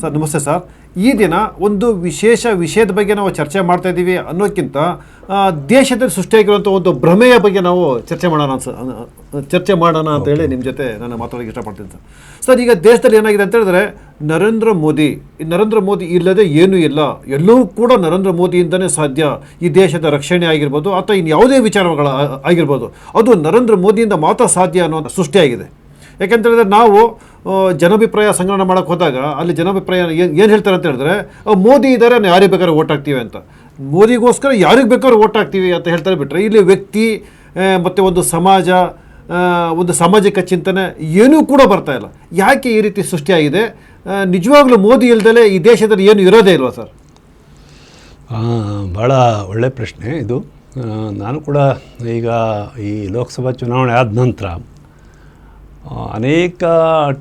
Sir ನಮಸ್ತೆ sir. ಈ ದಿನ ಒಂದು ವಿಶೇಷ ವಿಷಯದ ಬಗ್ಗೆ ನಾವು ಚರ್ಚೆ ಮಾಡ್ತಾ ಇದ್ದೀವಿ ಅನ್ನೋಕ್ಕಿಂತ ದೇಶದಲ್ಲಿ ಸೃಷ್ಟಿಯಾಗಿರುವಂಥ ಒಂದು ಭ್ರಮೆಯ ಬಗ್ಗೆ ನಾವು ಚರ್ಚೆ ಮಾಡೋಣ ಸರ್ ಚರ್ಚೆ ಮಾಡೋಣ ಅಂತ ಹೇಳಿ ನಿಮ್ಮ ಜೊತೆ ನಾನು ಮಾತಾಡೋಕ್ಕೆ ಇಷ್ಟಪಡ್ತೀನಿ ಸರ್. ಸರ್ ಈಗ ದೇಶದಲ್ಲಿ ಏನಾಗಿದೆ ಅಂತ ಹೇಳಿದ್ರೆ ನರೇಂದ್ರ ಮೋದಿ ಈ ನರೇಂದ್ರ ಮೋದಿ ಇಲ್ಲದೆ ಏನೂ ಇಲ್ಲ. ಎಲ್ಲವೂ ಕೂಡ ನರೇಂದ್ರ ಮೋದಿಯಿಂದನೇ ಸಾಧ್ಯ ಈ ದೇಶದ ರಕ್ಷಣೆ ಆಗಿರ್ಬೋದು ಅಥವಾ ಇನ್ನು ಯಾವುದೇ ವಿಚಾರಗಳ ಆಗಿರ್ಬೋದು. ಅದು ನರೇಂದ್ರ ಮೋದಿಯಿಂದ ಮಾತ್ರ ಸಾಧ್ಯ ಅನ್ನೋ ಸೃಷ್ಟಿಯಾಗಿದೆ. ಯಾಕೆಂತ ಹೇಳಿದ್ರೆ ನಾವು ಜನಾಭಿಪ್ರಾಯ ಸಂಗ್ರಹಣ ಮಾಡೋಕ್ಕೆ ಹೋದಾಗ ಅಲ್ಲಿ ಜನಾಭಿಪ್ರಾಯ ಏನು ಹೇಳ್ತಾರೆ ಅಂತ ಹೇಳಿದ್ರೆ ಮೋದಿ ಇದ್ದಾರೆ ನಾನು ಯಾರಿಗೆ ಬೇಕಾದ್ರೆ ಓಟ್ ಹಾಕ್ತೀವಿ ಅಂತ. ಮೋದಿಗೋಸ್ಕರ ಯಾರಿಗೆ ಬೇಕಾದ್ರೂ ಓಟ್ ಹಾಕ್ತೀವಿ ಅಂತ ಹೇಳ್ತಾರೆ ಬಿಟ್ಟರೆ ಇಲ್ಲಿ ವ್ಯಕ್ತಿ ಮತ್ತು ಒಂದು ಸಮಾಜ ಒಂದು ಸಾಮಾಜಿಕ ಚಿಂತನೆ ಏನೂ ಕೂಡ ಬರ್ತಾ ಇಲ್ಲ. ಯಾಕೆ ಈ ರೀತಿ ಸೃಷ್ಟಿಯಾಗಿದೆ? ನಿಜವಾಗ್ಲೂ ಮೋದಿ ಇಲ್ದಲೇ ಈ ದೇಶದಲ್ಲಿ ಏನು ಇರೋದೇ ಇಲ್ವಾ ಸರ್? ಭಾಳ ಒಳ್ಳೆಯ ಪ್ರಶ್ನೆ ಇದು. ನಾನು ಕೂಡ ಈಗ ಈ ಲೋಕಸಭಾ ಚುನಾವಣೆ ಆದ ನಂತರ ಅನೇಕ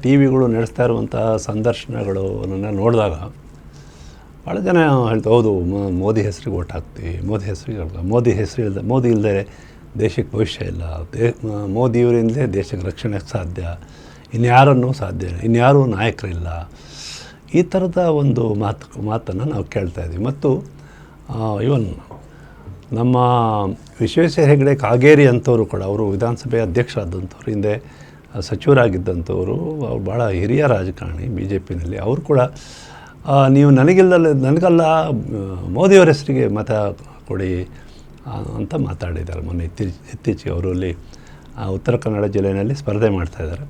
ಟಿ ವಿಗಳು ನಡೆಸ್ತಾ ಇರುವಂತಹ ಸಂದರ್ಶನಗಳು ನನ್ನ ನೋಡಿದಾಗ ಭಾಳ ಜನ ಹೇಳ್ತಾ ಹೌದು ಮೋದಿ ಹೆಸರಿಗೆ ಓಟ್ ಹಾಕ್ತೀವಿ, ಮೋದಿ ಹೆಸರಿಗೆ ಮೋದಿ ಹೆಸರು ಇಲ್ಲದೆ ಮೋದಿ ಇಲ್ಲದೆ ದೇಶಕ್ಕೆ ಭವಿಷ್ಯ ಇಲ್ಲ, ದೇ ಮೋದಿಯವರಿಂದಲೇ ದೇಶಕ್ಕೆ ರಕ್ಷಣೆ ಸಾಧ್ಯ, ಇನ್ಯಾರನ್ನೂ ಸಾಧ್ಯ ಇಲ್ಲ, ಇನ್ಯಾರೂ ನಾಯಕರಿಲ್ಲ. ಈ ಥರದ ಒಂದು ಮಾತು, ಮಾತನ್ನು ನಾವು ಕೇಳ್ತಾ ಇದ್ದೀವಿ. ಮತ್ತು ಇವನ್ ನಮ್ಮ ವಿಶ್ವೇಶ್ವರ ಹೆಗಡೆ ಕಾಗೇರಿ ಅಂಥವರು ಕೂಡ, ಅವರು ವಿಧಾನಸಭೆ ಅಧ್ಯಕ್ಷರಾದಂಥವ್ರು ಹಿಂದೆ ಸಚಿವರಾಗಿದ್ದಂಥವರು, ಅವ್ರು ಭಾಳ ಹಿರಿಯ ರಾಜಕಾರಣಿ ಬಿ ಜೆ ಪಿನಲ್ಲಿ ಅವರು ಕೂಡ ನೀವು ನನಗಿಲ್ಲ ನನಗಲ್ಲ, ಮೋದಿಯವರ ಹೆಸರಿಗೆ ಮತ ಕೊಡಿ ಅಂತ ಮಾತಾಡಿದ್ದಾರೆ. ಮೊನ್ನೆ ಇತ್ತೀಚೆ, ಇತ್ತೀಚೆಗೆ ಅವರು ಅಲ್ಲಿ ಉತ್ತರ ಕನ್ನಡ ಜಿಲ್ಲೆಯಲ್ಲಿ ಸ್ಪರ್ಧೆ ಮಾಡ್ತಾಯಿದ್ದಾರೆ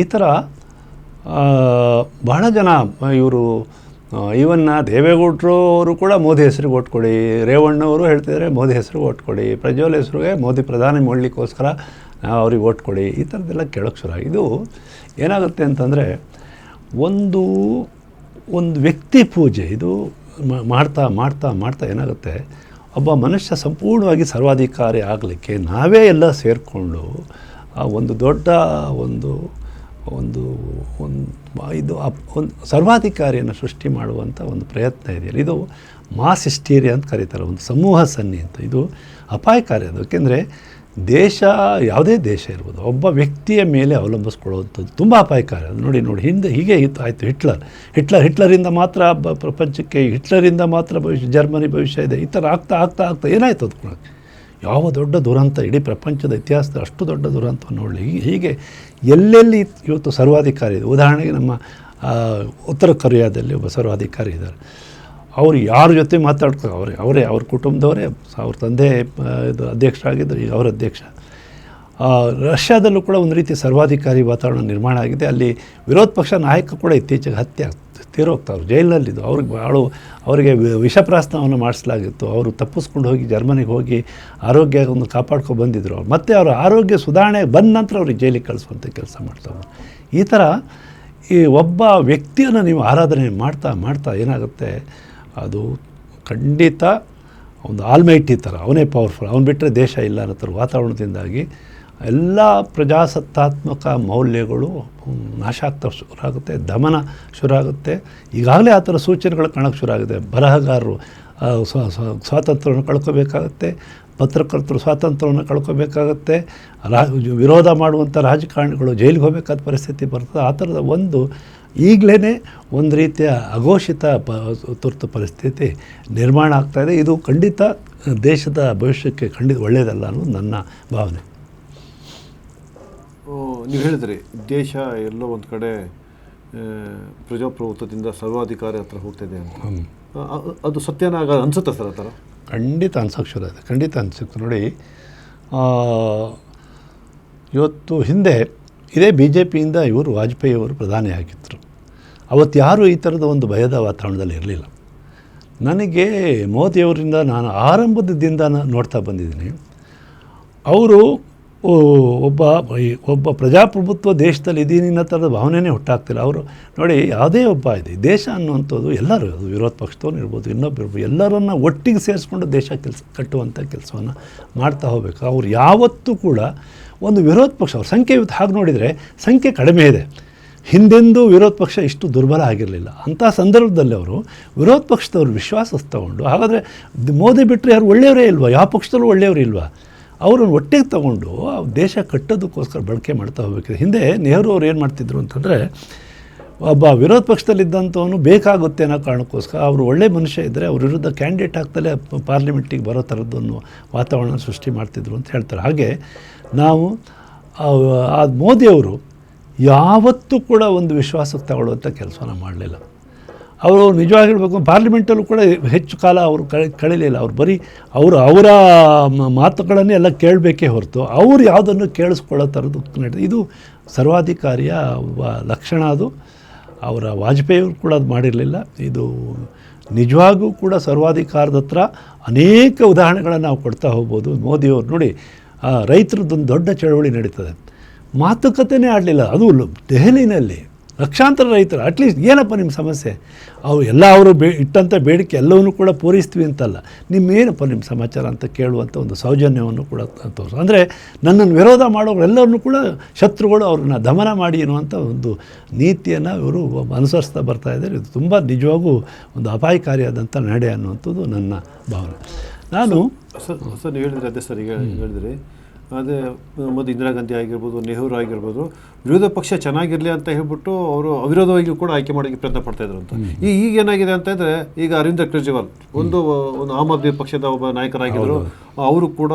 ಈ ಥರ ಬಹಳ ಜನ, ಇವರು ಈವನ್ನ ದೇವೇಗೌಡರು ಅವರು ಕೂಡ ಮೋದಿ ಹೆಸರಿಗೆ ಓಟ್ ಕೊಡಿ, ರೇವಣ್ಣವರು ಹೇಳ್ತಿದ್ದಾರೆ ಮೋದಿ ಹೆಸರು ಓಟ್ ಕೊಡಿ, ಪ್ರಜ್ವಲ್ ಹೆಸರಿಗೆ ಮೋದಿ ಪ್ರಧಾನಿ ಮಾಡಲಿಕ್ಕೋಸ್ಕರ ಅವ್ರಿಗೆ ಓಟ್ ಕೊಡಿ. ಈ ಥರದ್ದೆಲ್ಲ ಕೇಳೋಕ್ಕೆ ಶುರು ಇದು ಏನಾಗುತ್ತೆ ಅಂತಂದರೆ ಒಂದು ಒಂದು ವ್ಯಕ್ತಿ ಪೂಜೆ, ಇದು ಮಾಡ್ತಾ ಮಾಡ್ತಾ ಮಾಡ್ತಾ ಏನಾಗುತ್ತೆ, ಒಬ್ಬ ಮನುಷ್ಯ ಸಂಪೂರ್ಣವಾಗಿ ಸರ್ವಾಧಿಕಾರಿ ಆಗಲಿಕ್ಕೆ ನಾವೇ ಎಲ್ಲ ಸೇರಿಕೊಂಡು ಒಂದು ದೊಡ್ಡ ಒಂದು ಒಂದು ಒಂದು ಇದು ಅಪ್- ಒಂದು ಸರ್ವಾಧಿಕಾರಿಯನ್ನು ಸೃಷ್ಟಿ ಮಾಡುವಂಥ ಒಂದು ಪ್ರಯತ್ನ ಇದೆಯಲ್ಲ. ಇದು ಮಾಸ್ ಹಿಸ್ಟೀರಿಯಾ ಅಂತ ಕರೀತಾರೆ, ಒಂದು ಸಮೂಹ ಸನ್ನಿ ಅಂತ. ಇದು ಅಪಾಯಕಾರಿ ಅದು. ಏಕೆಂದರೆ ದೇಶ, ಯಾವುದೇ ದೇಶ ಇರ್ಬೋದು, ಒಬ್ಬ ವ್ಯಕ್ತಿಯ ಮೇಲೆ ಅವಲಂಬಿಸ್ಕೊಳ್ಳುವಂಥದ್ದು ತುಂಬ ಅಪಾಯಕಾರಿ. ನೋಡಿ ನೋಡಿ, ಹಿಂದೆ ಹೀಗೆ ಇತ್ತು, ಆಯಿತು, ಹಿಟ್ಲರ್. ಹಿಟ್ಲರ್, ಹಿಟ್ಲರಿಂದ ಮಾತ್ರ ಪ್ರಪಂಚಕ್ಕೆ, ಹಿಟ್ಲರಿಂದ ಮಾತ್ರ ಭವಿಷ್ಯ, ಜರ್ಮನಿ ಭವಿಷ್ಯ ಇದೆ, ಈ ಥರ ಆಗ್ತಾ ಆಗ್ತಾ ಆಗ್ತಾ ಏನಾಯಿತು ಅದು ಕೂಡ ಯಾವ ದೊಡ್ಡ ದುರಂತ, ಇಡೀ ಪ್ರಪಂಚದ ಇತಿಹಾಸದ ಅಷ್ಟು ದೊಡ್ಡ ದುರಂತವನ್ನು ನೋಡಲಿ. ಹೀಗೆ ಎಲ್ಲೆಲ್ಲಿ ಇವತ್ತು ಸರ್ವಾಧಿಕಾರಿ ಇದೆ? ಉದಾಹರಣೆಗೆ ನಮ್ಮ ಉತ್ತರ ಕೊರಿಯಾದಲ್ಲಿ ಒಬ್ಬ ಸರ್ವಾಧಿಕಾರಿ ಇದ್ದಾರೆ. ಅವರು ಯಾರ ಜೊತೆ ಮಾತಾಡ್ತಾರೆ ಅವರೇ ಅವರೇ, ಅವ್ರ ಕುಟುಂಬದವರೇ ಅವ್ರ ತಂದೆ ಇದು ಅಧ್ಯಕ್ಷ ಆಗಿದ್ದರು ಈಗ ಅವರ ಅಧ್ಯಕ್ಷ. ರಷ್ಯಾದಲ್ಲೂ ಕೂಡ ಒಂದು ರೀತಿ ಸರ್ವಾಧಿಕಾರಿ ವಾತಾವರಣ ನಿರ್ಮಾಣ ಆಗಿದೆ. ಅಲ್ಲಿ ವಿರೋಧ ಪಕ್ಷ ನಾಯಕ ಕೂಡ ಇತ್ತೀಚೆಗೆ ಹತ್ಯೆ ತೀರೋಗ್ತಾವ್ರು ಜೈಲಿನಲ್ಲಿದ್ದು ಅವ್ರಿಗೆ ಭಾಳ ಅವರಿಗೆ ವಿಷ ವಿಷಪ್ರಾಸ್ನವನ್ನು ಮಾಡಿಸಲಾಗಿತ್ತು. ಅವರು ತಪ್ಪಿಸ್ಕೊಂಡು ಹೋಗಿ ಜರ್ಮನಿಗೆ ಹೋಗಿ ಆರೋಗ್ಯವನ್ನು ಕಾಪಾಡ್ಕೊಂಡು ಬಂದಿದ್ದರು ಅವ್ರು. ಮತ್ತೆ ಅವರ ಆರೋಗ್ಯ ಸುಧಾರಣೆ ಬಂದ ನಂತರ ಅವ್ರಿಗೆ ಜೈಲಿಗೆ ಕಳಿಸುವಂಥ ಕೆಲಸ ಮಾಡ್ತಾವೆ ಈ ಥರ ಈ ಒಬ್ಬ ವ್ಯಕ್ತಿಯನ್ನು ನೀವು ಆರಾಧನೆ ಮಾಡ್ತಾ ಮಾಡ್ತಾ ಏನಾಗುತ್ತೆ? ಅದು ಖಂಡಿತ ಒಂದು ಆಲ್ಮೈಟಿ ಥರ, ಅವನೇ ಪವರ್ಫುಲ್ ಅವನು ಬಿಟ್ಟರೆ ದೇಶ ಇಲ್ಲ ಅನ್ನೋ ವಾತಾವರಣದಿಂದಾಗಿ ಎಲ್ಲ ಪ್ರಜಾಸತ್ತಾತ್ಮಕ ಮೌಲ್ಯಗಳು ನಾಶ ಆಗ್ತಾ ಶುರುವಾಗುತ್ತೆ ದಮನ ಶುರುವಾಗುತ್ತೆ ಈಗಾಗಲೇ ಆ ಥರ ಸೂಚನೆಗಳು ಕಾಣೋಕ್ಕೆ ಶುರುವಾಗಿದೆ ಬರಹಗಾರರು ಸ್ವ- ಸ್ವ- ಸ್ವಾತಂತ್ರ್ಯವನ್ನು ಕಳ್ಕೋಬೇಕಾಗತ್ತೆ, ಪತ್ರಕರ್ತರು ಸ್ವಾತಂತ್ರ್ಯವನ್ನು ಕಳ್ಕೋಬೇಕಾಗತ್ತೆ ರಾ ವಿರೋಧ ಮಾಡುವಂಥ ರಾಜಕಾರಣಿಗಳು ಜೈಲಿಗೆ ಹೋಗಬೇಕಾದ ಪರಿಸ್ಥಿತಿ ಬರ್ತದೆ. ಆ ಥರದ ಒಂದು ಈಗಲೇ ಒಂದು ರೀತಿಯ ಅಘೋಷಿತ ಪ ತುರ್ತು ಪರಿಸ್ಥಿತಿ ನಿರ್ಮಾಣ ಆಗ್ತಾಯಿದೆ ಇದು. ಖಂಡಿತ ದೇಶದ ಭವಿಷ್ಯಕ್ಕೆ ಖಂಡಿತ ಒಳ್ಳೆಯದಲ್ಲ ಅನ್ನೋದು ನನ್ನ ಭಾವನೆ. ನೀವು ಹೇಳಿದ್ರಿ ದೇಶ ಎಲ್ಲೋ ಒಂದು ಕಡೆ ಪ್ರಜಾಪ್ರಭುತ್ವದಿಂದ ಸರ್ವಾಧಿಕಾರಿ ಹತ್ರ ಹೋಗ್ತಿದೆ ಅಂತ. ಅದು ಸತ್ಯನ ಆಗ ಅನ್ಸುತ್ತೆ ಸರ್ ಆ ಥರ? ಖಂಡಿತ ಅನ್ಸೋಕ್ಕೆ ಶುರು ಆಗಿದೆ ಖಂಡಿತ ಅನ್ಸುತ್ತೆ ನೋಡಿ ಇವತ್ತು ಹಿಂದೆ ಇದೇ ಬಿ ಜೆ ಪಿಯಿಂದ ಇವರು ವಾಜಪೇಯಿ ಅವರು ಪ್ರಧಾನಿ ಆಗಿದ್ದರು ಅವತ್ತು ಯಾರೂ ಈ ಥರದ ಒಂದು ಭಯದ ವಾತಾವರಣದಲ್ಲಿ ಇರಲಿಲ್ಲ. ನನಗೆ ಮೋದಿಯವರಿಂದ ನಾನು ಆರಂಭದಿಂದ ನೋಡ್ತಾ ಬಂದಿದ್ದೀನಿ. ಅವರು ಒಬ್ಬ ಒಬ್ಬ ಪ್ರಜಾಪ್ರಭುತ್ವ ದೇಶದಲ್ಲಿ ಇದೀನಿ ಅನ್ನೋ ಥರದ ಭಾವನೆಯೇ ಹುಟ್ಟಾಗ್ತಿಲ್ಲ. ಅವರು ನೋಡಿ, ಯಾವುದೇ ಒಬ್ಬ ಇದೆ, ದೇಶ ಅನ್ನುವಂಥದ್ದು ಎಲ್ಲರೂ, ಅದು ವಿರೋಧ ಪಕ್ಷದವ್ರು ಇರ್ಬೋದು ಇನ್ನೊಬ್ಬರು ಇರ್ಬೋದು, ಎಲ್ಲರನ್ನ ಒಟ್ಟಿಗೆ ಸೇರಿಸ್ಕೊಂಡು ದೇಶ ಕೆಲಸ, ಕಟ್ಟುವಂಥ ಕೆಲಸವನ್ನು ಮಾಡ್ತಾ ಹೋಗಬೇಕು. ಅವ್ರು ಯಾವತ್ತೂ ಕೂಡ ಒಂದು ವಿರೋಧ ಪಕ್ಷ, ಅವ್ರ ಸಂಖ್ಯೆ ಹಾಗೆ ನೋಡಿದರೆ ಸಂಖ್ಯೆ ಕಡಿಮೆ ಇದೆ. ಹಿಂದೆಂದೂ ವಿರೋಧ ಪಕ್ಷ ಇಷ್ಟು ದುರ್ಬಲ ಆಗಿರಲಿಲ್ಲ. ಅಂಥ ಸಂದರ್ಭದಲ್ಲಿ ಅವರು ವಿರೋಧ ಪಕ್ಷದವ್ರು ವಿಶ್ವಾಸ ತಗೊಂಡು, ಹಾಗಾದರೆ ಮೋದಿ ಬಿಟ್ಟರೆ ಯಾರು ಒಳ್ಳೆಯವರೇ ಇಲ್ವಾ? ಯಾವ ಪಕ್ಷದಲ್ಲೂ ಒಳ್ಳೆಯವರು ಇಲ್ವಾ? ಅವರನ್ನು ಒಟ್ಟಿಗೆ ತಗೊಂಡು ದೇಶ ಕಟ್ಟೋದಕ್ಕೋಸ್ಕರ ಬಳಕೆ ಮಾಡ್ತಾ ಹೋಗ್ಬೇಕು ಹಿಂದೆ ನೆಹರು ಅವ್ರು ಏನು ಮಾಡ್ತಿದ್ರು ಅಂತಂದರೆ, ಒಬ್ಬ ವಿರೋಧ ಪಕ್ಷದಲ್ಲಿದ್ದಂಥವನು ಬೇಕಾಗುತ್ತೆ ಅನ್ನೋ ಕಾರಣಕ್ಕೋಸ್ಕರ ಅವರು ಒಳ್ಳೆ ಮನುಷ್ಯ ಇದ್ದರೆ ಅವ್ರ ವಿರುದ್ಧ ಕ್ಯಾಂಡಿಡೇಟ್ ಆಗ್ತಲೇ ಪಾರ್ಲಿಮೆಂಟಿಗೆ ಬರೋ ಥರದ್ದನ್ನು ವಾತಾವರಣ ಸೃಷ್ಟಿ ಮಾಡ್ತಿದ್ರು ಅಂತ ಹೇಳ್ತಾರೆ. ಹಾಗೆ ನಾವು ಆ ಮೋದಿಯವರು ಯಾವತ್ತೂ ಕೂಡ ಒಂದು ವಿಶ್ವಾಸಕ್ಕೆ ತಗೊಳ್ಳುವಂಥ ಕೆಲಸನ ಮಾಡಲಿಲ್ಲ. ಅವರು ನಿಜವಾಗಿ ಹೇಳಬೇಕು, ಪಾರ್ಲಿಮೆಂಟಲ್ಲೂ ಕೂಡ ಹೆಚ್ಚು ಕಾಲ ಅವರು ಕಳಿ, ಕಳೀಲಿಲ್ಲ. ಅವ್ರು ಬರೀ ಅವರು ಅವರ ಮಾತುಗಳನ್ನೇ ಎಲ್ಲ ಕೇಳಬೇಕೇ ಹೊರತು ಅವ್ರು ಯಾವುದನ್ನು ಕೇಳಿಸ್ಕೊಳ್ಳೋ ಥರದ್ದು ನಡೆ ಇದು ಸರ್ವಾಧಿಕಾರಿಯ ಲಕ್ಷಣ ಅದು. ಅವರ ವಾಜಪೇಯಿಯವರು ಕೂಡ ಅದು ಮಾಡಿರಲಿಲ್ಲ. ಇದು ನಿಜವಾಗೂ ಕೂಡ ಸರ್ವಾಧಿಕಾರದ ಹತ್ರ ಅನೇಕ ಉದಾಹರಣೆಗಳನ್ನು ನಾವು ಕೊಡ್ತಾ ಹೋಗ್ಬೋದು. ಮೋದಿಯವರು ನೋಡಿ ರೈತರದ್ದೊಂದು ದೊಡ್ಡ ಚಳವಳಿ ನಡೀತದೆ. ಮಾತುಕತೆನೇ ಆಡಲಿಲ್ಲ. ಅದು ದೆಹಲಿನಲ್ಲಿ ಲಕ್ಷಾಂತರ ರೈತರು ಅಟ್ಲೀಸ್ಟ್ ಏನಪ್ಪ ನಿಮ್ಮ ಸಮಸ್ಯೆ? ಅವು ಎಲ್ಲ ಅವರು ಬೇ ಇಟ್ಟಂಥ ಬೇಡಿಕೆ ಎಲ್ಲವನ್ನೂ ಕೂಡ ಪೂರೈಸ್ತೀವಿ ಅಂತಲ್ಲ. ನಿಮ್ಮೇನಪ್ಪ ನಿಮ್ಮ ಸಮಾಚಾರ ಅಂತ ಕೇಳುವಂಥ ಒಂದು ಸೌಜನ್ಯವನ್ನು ಕೂಡ ತೋರಿಸ. ಅಂದರೆ ನನ್ನನ್ನು ವಿರೋಧ ಮಾಡೋರೆಲ್ಲರನ್ನೂ ಕೂಡ ಶತ್ರುಗಳು ಅವ್ರನ್ನ ದಮನ ಮಾಡಿ ಅನ್ನುವಂಥ ಒಂದು ನೀತಿಯನ್ನು ಇವರು ಅನುಸರಿಸ್ತಾ ಬರ್ತಾ ಇದ್ದಾರೆ. ಇದು ತುಂಬ ನಿಜವಾಗೂ ಒಂದು ಅಪಾಯಕಾರಿಯಾದಂಥ ನಡೆ ಅನ್ನುವಂಥದ್ದು ನನ್ನ ಭಾವನೆ. ನಾನು ಸರ್ ಸರ್ ನೀವು ಹೇಳಿದ್ರೆ ಅದೇ ಸರ್ ಈಗ ಹೇಳಿದ್ರಿ. ಅದೇ ಮೊದಲು ಇಂದಿರಾ ಗಾಂಧಿ ಆಗಿರ್ಬೋದು ನೆಹರು ಆಗಿರ್ಬೋದು ವಿರೋಧ ಪಕ್ಷ ಚೆನ್ನಾಗಿರಲಿ ಅಂತ ಹೇಳ್ಬಿಟ್ಟು ಅವರು ಅವಿರೋಧವಾಗಿಯೂ ಕೂಡ ಆಯ್ಕೆ ಮಾಡೋಕ್ಕೆ ಪ್ರಯತ್ನ ಪಡ್ತಾ ಇದ್ರು ಅಂತ. ಈ ಈಗ ಏನಾಗಿದೆ ಅಂತಂದರೆ ಈಗ ಅರವಿಂದ ಕೇಜ್ರಿವಾಲ್ ಒಂದು ಒಂದು ಆಮ್ ಆದ್ಮಿ ಪಕ್ಷದ ಒಬ್ಬ ನಾಯಕರಾಗಿದ್ದರು. ಅವರು ಕೂಡ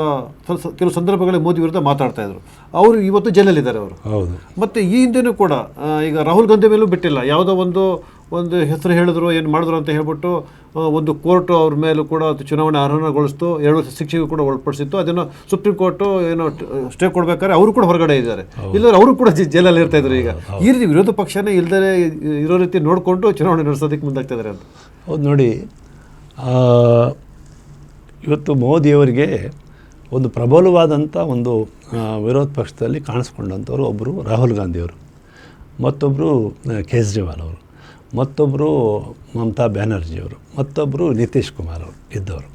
ಕೆಲವು ಸಂದರ್ಭಗಳಲ್ಲಿ ಮೋದಿ ವಿರುದ್ಧ ಮಾತಾಡ್ತಾ ಇದ್ರು. ಅವರು ಇವತ್ತು ಜೈಲಲ್ಲಿದ್ದಾರೆ ಅವರು. ಹೌದು. ಮತ್ತೆ ಈ ಹಿಂದೆನೂ ಕೂಡ ಈಗ ರಾಹುಲ್ ಗಾಂಧಿ ಮೇಲೂ ಬಿಟ್ಟಿಲ್ಲ. ಯಾವುದೋ ಒಂದು ಒಂದು ಹೆಸರು ಹೇಳಿದ್ರು ಏನು ಮಾಡಿದ್ರು ಅಂತ ಹೇಳ್ಬಿಟ್ಟು ಒಂದು ಕೋರ್ಟು ಅವ್ರ ಮೇಲೂ ಕೂಡ ಚುನಾವಣೆ ಅರ್ಹಗೊಳಿಸ್ತು ಎರಡು ವರ್ಷ ಶಿಕ್ಷೆಗೂ ಕೂಡ ಒಳಪಡಿಸಿತ್ತು. ಅದನ್ನು ಸುಪ್ರೀಂ ಕೋರ್ಟು ಏನೋ ಸ್ಟೇ ಕೊಡ್ಬೇಕಾದ್ರೆ ಅವರು ಕೂಡ ಹೊರಗಡೆ ಇದ್ದಾರೆ. ಇಲ್ಲದ್ರೆ ಅವರು ಕೂಡ ಜೈಲಲ್ಲಿ ಇರ್ತಾ ಇದ್ರು ಈಗ. ಈ ರೀತಿ ವಿರೋಧ ಪಕ್ಷನೇ ಇಲ್ಲದೇ ಇರೋ ರೀತಿ ನೋಡಿಕೊಂಡು ಚುನಾವಣೆ ನಡೆಸೋದಕ್ಕೆ ಮುಂದಾಗ್ತಾ ಇದ್ದಾರೆ ಅಂತ. ಹೌದು ನೋಡಿ ಇವತ್ತು ಮೋದಿಯವರಿಗೆ ಒಂದು ಪ್ರಬಲವಾದಂಥ ಒಂದು ವಿರೋಧ ಪಕ್ಷದಲ್ಲಿ ಕಾಣಿಸ್ಕೊಂಡಂಥವ್ರು ಒಬ್ಬರು ರಾಹುಲ್ ಗಾಂಧಿಯವರು ಮತ್ತೊಬ್ಬರು ಕೇಜ್ರಿವಾಲ್ ಅವರು ಮತ್ತೊಬ್ಬರು ಮಮತಾ ಬ್ಯಾನರ್ಜಿಯವರು ಮತ್ತೊಬ್ಬರು ನಿತೀಶ್ ಕುಮಾರ್ ಅವರು ಇದ್ದವರು.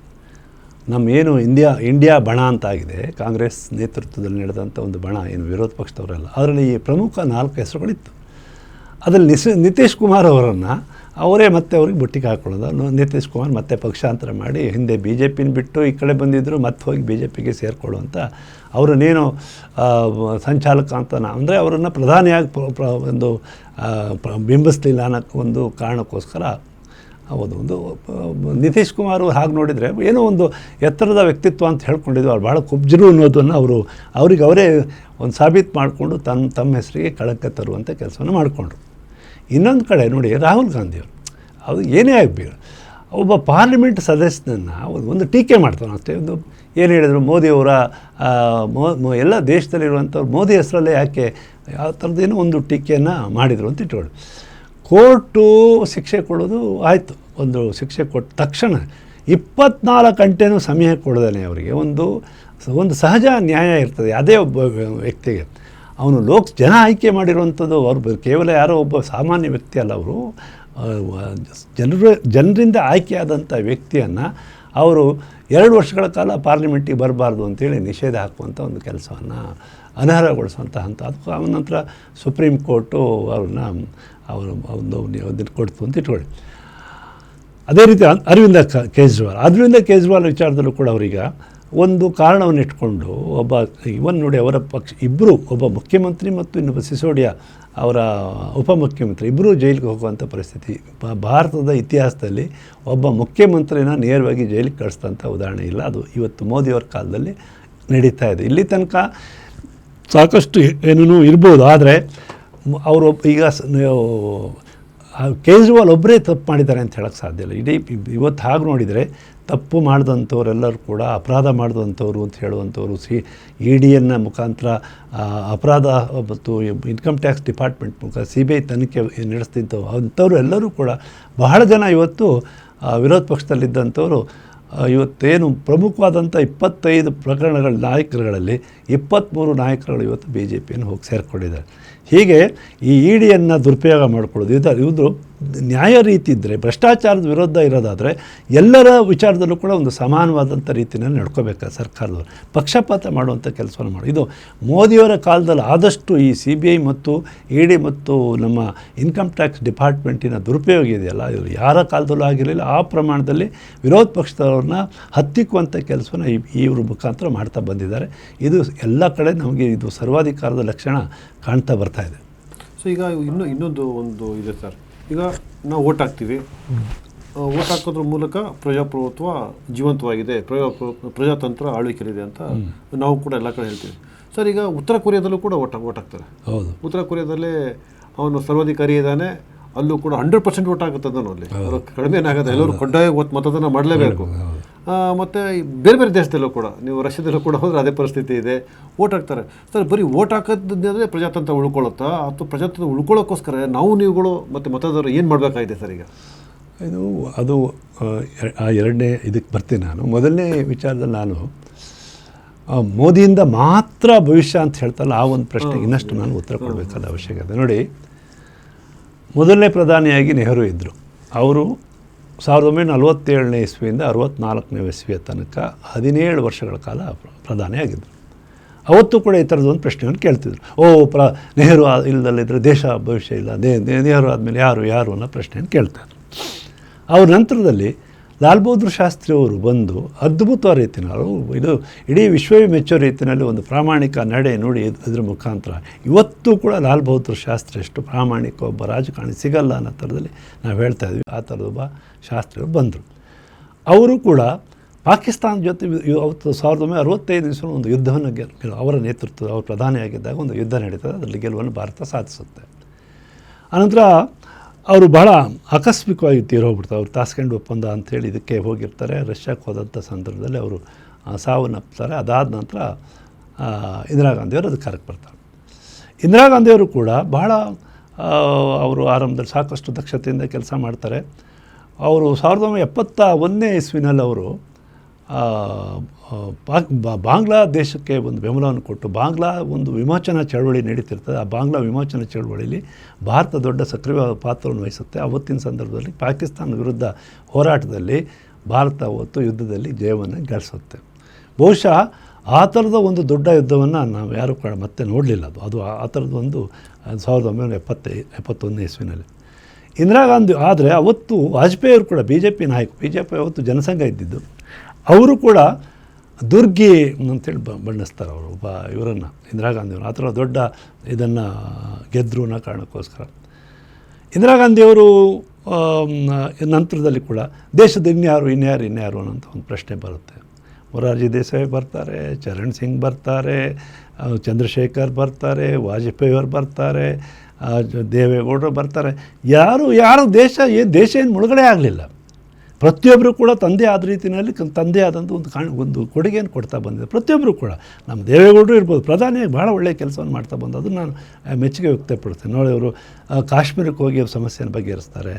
ನಮ್ಮ ಏನು ಇಂಡಿಯಾ ಇಂಡಿಯಾ ಬಣ ಅಂತ ಆಗಿದೆ, ಕಾಂಗ್ರೆಸ್ ನೇತೃತ್ವದಲ್ಲಿ ನಡೆದಂಥ ಒಂದು ಬಣ ಏನು ವಿರೋಧ ಪಕ್ಷದವರೆಲ್ಲ, ಅದರಲ್ಲಿ ಈ ಪ್ರಮುಖ ನಾಲ್ಕು ಹೆಸರುಗಳಿತ್ತು. ಅದರಲ್ಲಿ ನಿಸ್, ನಿತೀಶ್ ಕುಮಾರ್ ಅವರನ್ನು ಅವರೇ ಮತ್ತೆ ಅವ್ರಿಗೆ ಬುಟ್ಟಿಗೆ ಹಾಕ್ಕೊಳ್ಳೋದು ನ- ನಿತೀಶ್ ಕುಮಾರ್ ಮತ್ತೆ ಪಕ್ಷಾಂತರ ಮಾಡಿ ಹಿಂದೆ ಬಿ ಜೆ ಪಿನ ಬಿಟ್ಟು ಈ ಕಡೆ ಬಂದಿದ್ದರು ಮತ್ತೆ ಹೋಗಿ ಬಿ ಜೆ ಪಿಗೆ ಸೇರಿಕೊಳ್ಳುವಂಥ ಅವರನ್ನೇನು ಸಂಚಾಲಕ ಅಂತ ಅಂದರೆ ಅವರನ್ನು ಪ್ರಧಾನಿಯಾಗಿ ಪ್ರ- ಪ್ರ- ಒಂದು ಬಿಂಬಿಸ್ಲಿಲ್ಲ ಅನ್ನೋ ಒಂದು ಕಾರಣಕ್ಕೋಸ್ಕರ ಹೌದು, ಒಂದು ನಿತೀಶ್ ಕುಮಾರ್ ಹಾಗೆ ನೋಡಿದರೆ ಏನೋ ಒಂದು ಎತ್ತರದ ವ್ಯಕ್ತಿತ್ವ ಅಂತ ಹೇಳ್ಕೊಂಡಿದ್ದು ಅವ್ರು ಭಾಳ ಕುಬ್ಜರು ಅನ್ನೋದನ್ನು ಅವರು, ಅವ್ರಿಗೆ ಅವರೇ ಒಂದು ಸಾಬೀತು ಮಾಡಿಕೊಂಡು ತನ್ನ ತಮ್ಮ ಹೆಸರಿಗೆ ಕಳಂಕ ತರುವಂಥ ಕೆಲಸವನ್ನು ಮಾಡಿಕೊಂಡ್ರು. ಇನ್ನೊಂದು ಕಡೆ ನೋಡಿ, ರಾಹುಲ್ ಗಾಂಧಿಯವರು, ಅದು ಏನೇ ಆಗಬೇಕು ಒಬ್ಬ ಪಾರ್ಲಿಮೆಂಟ್ ಸದಸ್ಯನನ್ನು ಒಂದು ಟೀಕೆ ಮಾಡ್ತಾನೆ. ಅಷ್ಟೇ ಒಂದು ಏನು ಹೇಳಿದರು, ಮೋದಿಯವರ ಮೋ- ಎಲ್ಲ ದೇಶದಲ್ಲಿರುವಂಥವ್ರು ಮೋದಿ ಹೆಸರಲ್ಲೇ ಯಾಕೆ ಯಾವ ಥರದ್ದೇನೋ ಒಂದು ಟೀಕೆಯನ್ನು ಮಾಡಿದರು ಅಂತ ಇಟ್ಕೊಳ್ಳಿ. ಕೋರ್ಟು ಶಿಕ್ಷೆ ಕೊಡೋದು ಆಯಿತು. ಒಂದು ಶಿಕ್ಷೆ ಕೊಟ್ಟ ತಕ್ಷಣ ಇಪ್ಪತ್ನಾಲ್ಕು ಗಂಟೆನೂ ಸಮಯ ಕೊಡದೇನೆ ಅವರಿಗೆ. ಒಂದು ಒಂದು ಸಹಜ ನ್ಯಾಯ ಇರ್ತದೆ. ಅದೇ ಒಬ್ಬ ವ್ಯಕ್ತಿಗೆ. ಅವನು ಲೋಕ್ ಜನ ಆಯ್ಕೆ ಮಾಡಿರುವಂಥದ್ದು ಅವ್ರು ಕೇವಲ ಯಾರೋ ಒಬ್ಬ ಸಾಮಾನ್ಯ ವ್ಯಕ್ತಿ ಅಲ್ಲ ಅವರು. ಜನರು ಜನರಿಂದ ಆಯ್ಕೆಯಾದಂಥ ವ್ಯಕ್ತಿಯನ್ನು ಅವರು ಎರಡು ವರ್ಷಗಳ ಕಾಲ ಪಾರ್ಲಿಮೆಂಟಿಗೆ ಬರಬಾರ್ದು ಅಂತೇಳಿ ನಿಷೇಧ ಹಾಕುವಂಥ ಒಂದು ಕೆಲಸವನ್ನು ಅನರ್ಹಗೊಳಿಸುವಂಥ ಹಂತ ಅದಕ್ಕೂ ಅವನ ನಂತರ ಸುಪ್ರೀಂ ಕೋರ್ಟು ಅವ್ರನ್ನ, ಅವರು ಒಂದು ಇದನ್ನು ಕೊಡ್ತು ಅಂತ ಇಟ್ಕೊಳ್ಳಿ. ಅದೇ ರೀತಿ ಅರವಿಂದ ಕೇಜ್ರಿವಾಲ್. ಅರವಿಂದ ಕೇಜ್ರಿವಾಲ್ ವಿಚಾರದಲ್ಲೂ ಕೂಡ ಅವರೀಗ ಒಂದು ಕಾರಣವನ್ನು ಇಟ್ಕೊಂಡು ಒಬ್ಬ, ಇವನ್ ನೋಡಿ ಅವರ ಪಕ್ಷ ಇಬ್ಬರು ಒಬ್ಬ ಮುಖ್ಯಮಂತ್ರಿ ಮತ್ತು ಇನ್ನೊಬ್ಬ ಸಿಸೋಡಿಯಾ ಅವರ ಉಪಮುಖ್ಯಮಂತ್ರಿ ಇಬ್ಬರೂ ಜೈಲಿಗೆ ಹೋಗುವಂಥ ಪರಿಸ್ಥಿತಿ. ಭಾರತದ ಇತಿಹಾಸದಲ್ಲಿ ಒಬ್ಬ ಮುಖ್ಯಮಂತ್ರಿನ ನೇರವಾಗಿ ಜೈಲಿಗೆ ಕಳಿಸ್ದಂಥ ಉದಾಹರಣೆ ಇಲ್ಲ. ಅದು ಇವತ್ತು ಮೋದಿಯವರ ಕಾಲದಲ್ಲಿ ನಡೀತಾ ಇದೆ. ಇಲ್ಲಿ ತನಕ ಸಾಕಷ್ಟು ಏನೂ ಇರ್ಬೋದು. ಆದರೆ ಅವರು ಈಗ ಕೇಜ್ರಿವಾಲ್ ಒಬ್ಬರೇ ತಪ್ಪು ಮಾಡಿದ್ದಾರೆ ಅಂತ ಹೇಳೋಕ್ಕೆ ಸಾಧ್ಯ ಇಲ್ಲ. ಇಡೀ, ಇವತ್ತು ಹಾಗೆ ನೋಡಿದರೆ ತಪ್ಪು ಮಾಡಿದಂಥವರೆಲ್ಲರೂ ಕೂಡ, ಅಪರಾಧ ಮಾಡಿದಂಥವ್ರು ಅಂತ ಹೇಳುವಂಥವ್ರು ಸಿ ಇ ಡಿಯನ್ನು ಮುಖಾಂತರ ಅಪರಾಧ ಮತ್ತು ಇನ್ಕಮ್ ಟ್ಯಾಕ್ಸ್ ಡಿಪಾರ್ಟ್ಮೆಂಟ್ ಮುಖ ಸಿ ಬಿ ಐ ತನಿಖೆ ನಡೆಸ್ತಿದ್ದವು ಅಂಥವ್ರು ಎಲ್ಲರೂ ಕೂಡ ಬಹಳ ಜನ ಇವತ್ತು ವಿರೋಧ ಪಕ್ಷದಲ್ಲಿದ್ದಂಥವರು ಇವತ್ತೇನು ಪ್ರಮುಖವಾದಂಥ ಇಪ್ಪತ್ತೈದು ಪ್ರಕರಣಗಳ ನಾಯಕರುಗಳಲ್ಲಿ ಇಪ್ಪತ್ತ್ಮೂರು ನಾಯಕರುಗಳು ಇವತ್ತು ಬಿ ಜೆ ಪಿಯನ್ನು ಹೋಗಿ ಸೇರಿಕೊಂಡಿದ್ದಾರೆ. ಹೀಗೆ ಈ ಇ ಡಿಯನ್ನು ದುರುಪಯೋಗ ಮಾಡಿಕೊಳ್ಳೋದು, ಇದು ಇದು ನ್ಯಾಯ ರೀತಿ ಇದ್ದರೆ ಭ್ರಷ್ಟಾಚಾರದ ವಿರುದ್ಧ ಇರೋದಾದರೆ, ಎಲ್ಲರ ವಿಚಾರದಲ್ಲೂ ಕೂಡ ಒಂದು ಸಮಾನವಾದಂಥ ರೀತಿಯಲ್ಲಿ ನಡ್ಕೋಬೇಕು ಸರ್ಕಾರದವರು? ಪಕ್ಷಪಾತ ಮಾಡುವಂಥ ಕೆಲಸವನ್ನು ಮಾಡಿ. ಇದು ಮೋದಿಯವರ ಕಾಲದಲ್ಲಿ ಆದಷ್ಟು ಈ ಸಿ ಬಿ ಐ ಮತ್ತು ಇ ಡಿ ಮತ್ತು ನಮ್ಮ ಇನ್ಕಮ್ ಟ್ಯಾಕ್ಸ್ ಡಿಪಾರ್ಟ್ಮೆಂಟಿನ ದುರುಪಯೋಗ ಇದೆಯಲ್ಲ? ಇದು ಯಾರ ಕಾಲದಲ್ಲೂ ಆಗಿರಲಿಲ್ಲ. ಆ ಪ್ರಮಾಣದಲ್ಲಿ ವಿರೋಧ ಪಕ್ಷದವ್ರನ್ನ ಹತ್ತಿಕ್ಕುವಂಥ ಕೆಲಸವನ್ನು ಇವ್ರ ಮುಖಾಂತರ ಮಾಡ್ತಾ ಬಂದಿದ್ದಾರೆ. ಇದು ಎಲ್ಲ ಕಡೆ ನಮಗೆ ಇದು ಸರ್ವಾಧಿಕಾರದ ಲಕ್ಷಣ ಕಾಣ್ತಾ ಬರ್ತಾ ಇದೆ. ಸೊ ಈಗ ಇನ್ನೂ ಇನ್ನೊಂದು ಒಂದು ಇದೆ ಸರ್. ಈಗ ನಾವು ಓಟ್ ಹಾಕ್ತೀವಿ. ಓಟ್ ಹಾಕೋದ್ರ ಮೂಲಕ ಪ್ರಜಾಪ್ರಭುತ್ವ ಜೀವಂತವಾಗಿದೆ. ಪ್ರಜಾ ಪ್ರಜಾತಂತ್ರ ಆಳ್ವಿಕೆಯಲ್ಲಿದೆ ಅಂತ ನಾವು ಕೂಡ ಎಲ್ಲ ಕಡೆ ಹೇಳ್ತೀವಿ. ಸರ್ ಈಗ ಉತ್ತರ ಕೊರಿಯಾದಲ್ಲೂ ಕೂಡ ಓಟ್ ಓಟ್ ಹಾಕ್ತಾರೆ. ಹೌದು. ಉತ್ತರ ಕೊರಿಯಾದಲ್ಲೇ ಅವನು ಸರ್ವಾಧಿಕಾರಿ ಇದ್ದಾನೆ. ಅಲ್ಲೂ ಕೂಡ ಹಂಡ್ರೆಡ್ ಪರ್ಸೆಂಟ್ ಓಟ್ ಆಗುತ್ತದೆ ಅಲ್ಲಿ. ಅವ್ರು ಕಡಿಮೆ ಏನಾಗುತ್ತೆ ಎಲ್ಲರೂ ಕಡ್ಡಾಯ ಮತದಾನ ಮಾಡಲೇಬೇಕು. ಮತ್ತು ಬೇರೆ ಬೇರೆ ದೇಶದಲ್ಲೂ ಕೂಡ ನೀವು ರಷ್ಯಾದಲ್ಲೂ ಕೂಡ ಹೋದರೆ ಅದೇ ಪರಿಸ್ಥಿತಿ ಇದೆ. ಓಟ್ ಹಾಕ್ತಾರೆ. ಸರ್ ಬರೀ ಓಟ್ ಹಾಕೋದ್ರೆ ಪ್ರಜಾತಂತ್ರ ಉಳ್ಕೊಳ್ಳುತ್ತಾ? ಅಥವಾ ಪ್ರಜಾತಂತ್ರ ಉಳ್ಕೊಳ್ಳೋಕ್ಕೋಸ್ಕರ ನಾವು ನೀವುಗಳು ಮತ್ತು ಮತದಾರರು ಏನು ಮಾಡಬೇಕಾಗಿದೆ ಸರ್ ಈಗ? ಇದು ಅದು ಆ, ಎರಡನೇ ಇದಕ್ಕೆ ಬರ್ತೀನಿ ನಾನು. ಮೊದಲನೇ ವಿಚಾರದಲ್ಲಿ ನಾನು ಮೋದಿಯಿಂದ ಮಾತ್ರ ಭವಿಷ್ಯ ಅಂತ ಹೇಳ್ತಲ್ಲ ಆ ಒಂದು ಪ್ರಶ್ನೆಗೆ ಇನ್ನಷ್ಟು ನಾನು ಉತ್ತರ ಕೊಡಬೇಕಾದ ಅವಶ್ಯಕತೆ. ನೋಡಿ ಮೊದಲನೇ ಪ್ರಧಾನಿಯಾಗಿ ನೆಹರು ಇದ್ದರು ಅವರು ಸಾವಿರದ ಒಂಬೈನೂರ ನಲವತ್ತೇಳನೇ ಇಸ್ವಿಯಿಂದ ಅರವತ್ನಾಲ್ಕನೇ ಇಸ್ವಿಯ ತನಕ ಹದಿನೇಳು ವರ್ಷಗಳ ಕಾಲ ಪ್ರ- ಪ್ರಧಾನಿಯಾಗಿದ್ದರು ಅವತ್ತು ಕೂಡ ಈ ಥರದೊಂದು ಪ್ರಶ್ನೆಯನ್ನು ಕೇಳ್ತಿದ್ರು. ಓ, ಪ್ರ, ನೆಹರು ಇಲ್ಲದಲ್ಲಿದ್ದರೆ ದೇಶ ಭವಿಷ್ಯ ಇಲ್ಲ ನೆಹರು ಆದಮೇಲೆ ಯಾರು ಯಾರು ಅನ್ನೋ ಪ್ರಶ್ನೆಯನ್ನು ಕೇಳ್ತಾರೆ ಅವ್ರ ನಂತರದಲ್ಲಿ ಲಾಲ್ ಬಹದ್ದೂರ್ ಶಾಸ್ತ್ರಿ ಅವರು ಬಂದು ಅದ್ಭುತ ರೀತಿಯಲ್ಲಿ ಇದು ಇಡೀ ವಿಶ್ವವೇ ಮೆಚ್ಚುವ ರೀತಿಯಲ್ಲಿ ಒಂದು ಪ್ರಾಮಾಣಿಕ ನಡೆ ನೋಡಿ ಇದ್- ಇದ್ರ ಮುಖಾಂತರ ಇವತ್ತು ಕೂಡ ಲಾಲ್ ಬಹದ್ದೂರ್ ಶಾಸ್ತ್ರಿ ಅಷ್ಟು ಪ್ರಾಮಾಣಿಕ ಒಬ್ಬ ರಾಜಕಾರಣಿ ಸಿಗಲ್ಲ ಅನ್ನೋ ಥರದಲ್ಲಿ ನಾವು ಹೇಳ್ತಾ ಇದ್ವಿ. ಆ ಥರದ ಒಬ್ಬ ಶಾಸ್ತ್ರಿಯವರು ಬಂದರು. ಅವರು ಕೂಡ ಪಾಕಿಸ್ತಾನ ಜೊತೆ ಅವತ್ತು ಸಾವಿರದ ಒಂಬೈನೂರ ಅರವತ್ತೈದು ದಿವಸ ಒಂದು ಯುದ್ಧವನ್ನು ಗೆಲ್ಲ ಗೆಲ್- ಅವರ ನೇತೃತ್ವ ಅವರು ಪ್ರಧಾನಿಯಾಗಿದ್ದಾಗ ಒಂದು ಯುದ್ಧ ನಡೀತದೆ. ಅದರಲ್ಲಿ ಗೆಲುವನ್ನು ಭಾರತ ಸಾಧಿಸುತ್ತೆ. ಅನಂತರ ಅವರು ಬಹಳ ಆಕಸ್ಮಿಕವಾಗಿ ತೀರೋಗ್ಬಿಡ್ತಾರೆ ಅವರು ತಾಸ್ಕೆಂಡ್ ಒಪ್ಪಂದ ಅಂಥೇಳಿ ಇದಕ್ಕೆ ಹೋಗಿರ್ತಾರೆ. ರಷ್ಯಾಕ್ಕೆ ಹೋದಂಥ ಸಂದರ್ಭದಲ್ಲಿ ಅವರು ಸಾವನ್ನಪ್ತಾರೆ ಅದಾದ ನಂತರ ಇಂದಿರಾ ಗಾಂಧಿಯವರು ಅಧಿಕಾರಕ್ಕೆ ಬರ್ತಾರೆ. ಇಂದಿರಾ ಗಾಂಧಿಯವರು ಕೂಡ ಬಹಳ ಅವರು ಆರಂಭದಲ್ಲಿ ಸಾಕಷ್ಟು ದಕ್ಷತೆಯಿಂದ ಕೆಲಸ ಮಾಡ್ತಾರೆ. ಅವರು ಸಾವಿರದ ಒಂಬೈನೂರ ಎಪ್ಪತ್ತ ಒಂದನೇ ಇಸ್ವಿನಲ್ಲಿ ಅವರು ಪಾಕ್ ಬಾಂಗ್ಲಾದೇಶಕ್ಕೆ ಒಂದು ಬೆಂಬಲವನ್ನು ಕೊಟ್ಟು ಬಾಂಗ್ಲಾ ಒಂದು ವಿಮೋಚನಾ ಚಳವಳಿ ನಡೀತಿರ್ತದೆ. ಆ ಬಾಂಗ್ಲಾ ವಿಮೋಚನಾ ಚಳವಳಿಯಲ್ಲಿ ಭಾರತ ದೊಡ್ಡ ಸಕ್ರಿಯ ಪಾತ್ರವನ್ನು ವಹಿಸುತ್ತೆ. ಅವತ್ತಿನ ಸಂದರ್ಭದಲ್ಲಿ ಪಾಕಿಸ್ತಾನ ವಿರುದ್ಧ ಹೋರಾಟದಲ್ಲಿ ಭಾರತ ಅವತ್ತು ಯುದ್ಧದಲ್ಲಿ ಜಯವನ್ನು ಗಳಿಸುತ್ತೆ. ಬಹುಶಃ ಆ ಥರದ ಒಂದು ದೊಡ್ಡ ಯುದ್ಧವನ್ನು ನಾವು ಯಾರೂ ಕೂಡ ಮತ್ತೆ ನೋಡಲಿಲ್ಲ ಅದು. ಅದು ಆ- ಥರದ ಒಂದು ಸಾವಿರದ ಒಂಬೈನೂರ ಎಪ್ಪತ್ತೈ, ಎಪ್ಪತ್ತೊಂದನೇ ಇಸ್ವಿನಲ್ಲಿ. ಇಂದಿರಾ ಗಾಂಧಿ, ಆದರೆ ಅವತ್ತು ವಾಜಪೇಯಿಯವರು ಕೂಡ ಬಿ ಜೆ ಪಿ ನಾಯಕ ಬಿ ಜೆ ಪಿ ಅವತ್ತು ಜನಸಂಘ ಇದ್ದಿದ್ದು. ಅವರು ಕೂಡ ದುರ್ಗಿ ಅಂತೇಳಿ ಬ, ಬಣ್ಣಿಸ್ತಾರೆ ಅವರು. ಒಬ್ಬ ಇವರನ್ನು, ಇಂದಿರಾ ಗಾಂಧಿಯವರು ಆ ಥರ ದೊಡ್ಡ ಇದನ್ನು ಗೆದ್ದರು ಅನ್ನೋ ಕಾರಣಕ್ಕೋಸ್ಕರ. ಇಂದಿರಾ ಗಾಂಧಿಯವರು ನಂತರದಲ್ಲಿ ಕೂಡ ದೇಶದ ಇನ್ಯಾರು ಇನ್ಯಾರು ಇನ್ಯಾರು ಅನ್ನೋಂಥ ಒಂದು ಪ್ರಶ್ನೆ ಬರುತ್ತೆ. ಮೊರಾರ್ಜಿ ದೇಸಾಯಿ ಬರ್ತಾರೆ, ಚರಣ್ ಸಿಂಗ್ ಬರ್ತಾರೆ ಚಂದ್ರಶೇಖರ್ ಬರ್ತಾರೆ, ವಾಜಪೇಯಿ ಅವರು ಬರ್ತಾರೆ ದೇವೇಗೌಡರು ಬರ್ತಾರೆ. ಯಾರು ಯಾರು ದೇಶ ಏನು ದೇಶ ಏನು ಮುಳುಗಡೆ ಆಗಲಿಲ್ಲ. ಪ್ರತಿಯೊಬ್ಬರು ಕೂಡ ತಂದೆ ಆದ ರೀತಿಯಲ್ಲಿ ತಂದೆ ಆದಂಥ ಒಂದು ಕಾಣ ಒಂದು ಕೊಡುಗೆಯನ್ನು ಕೊಡ್ತಾ ಬಂದಿದೆ. ಪ್ರತಿಯೊಬ್ಬರು ಕೂಡ ನಮ್ಮ ದೇವೇಗೌಡರು ಇರ್ಬೋದು, ಪ್ರಧಾನಿಯಾಗಿ ಭಾಳ ಒಳ್ಳೆಯ ಕೆಲಸವನ್ನು ಮಾಡ್ತಾ ಬಂದು ಅದನ್ನು ನಾನು ಮೆಚ್ಚುಗೆ ವ್ಯಕ್ತಪಡ್ತೇನೆ ನೋಡಿ, ಅವರು ಕಾಶ್ಮೀರಕ್ಕೆ ಹೋಗಿ ಸಮಸ್ಯೆಯನ್ನು ಬಗೆಹರಿಸ್ತಾರೆ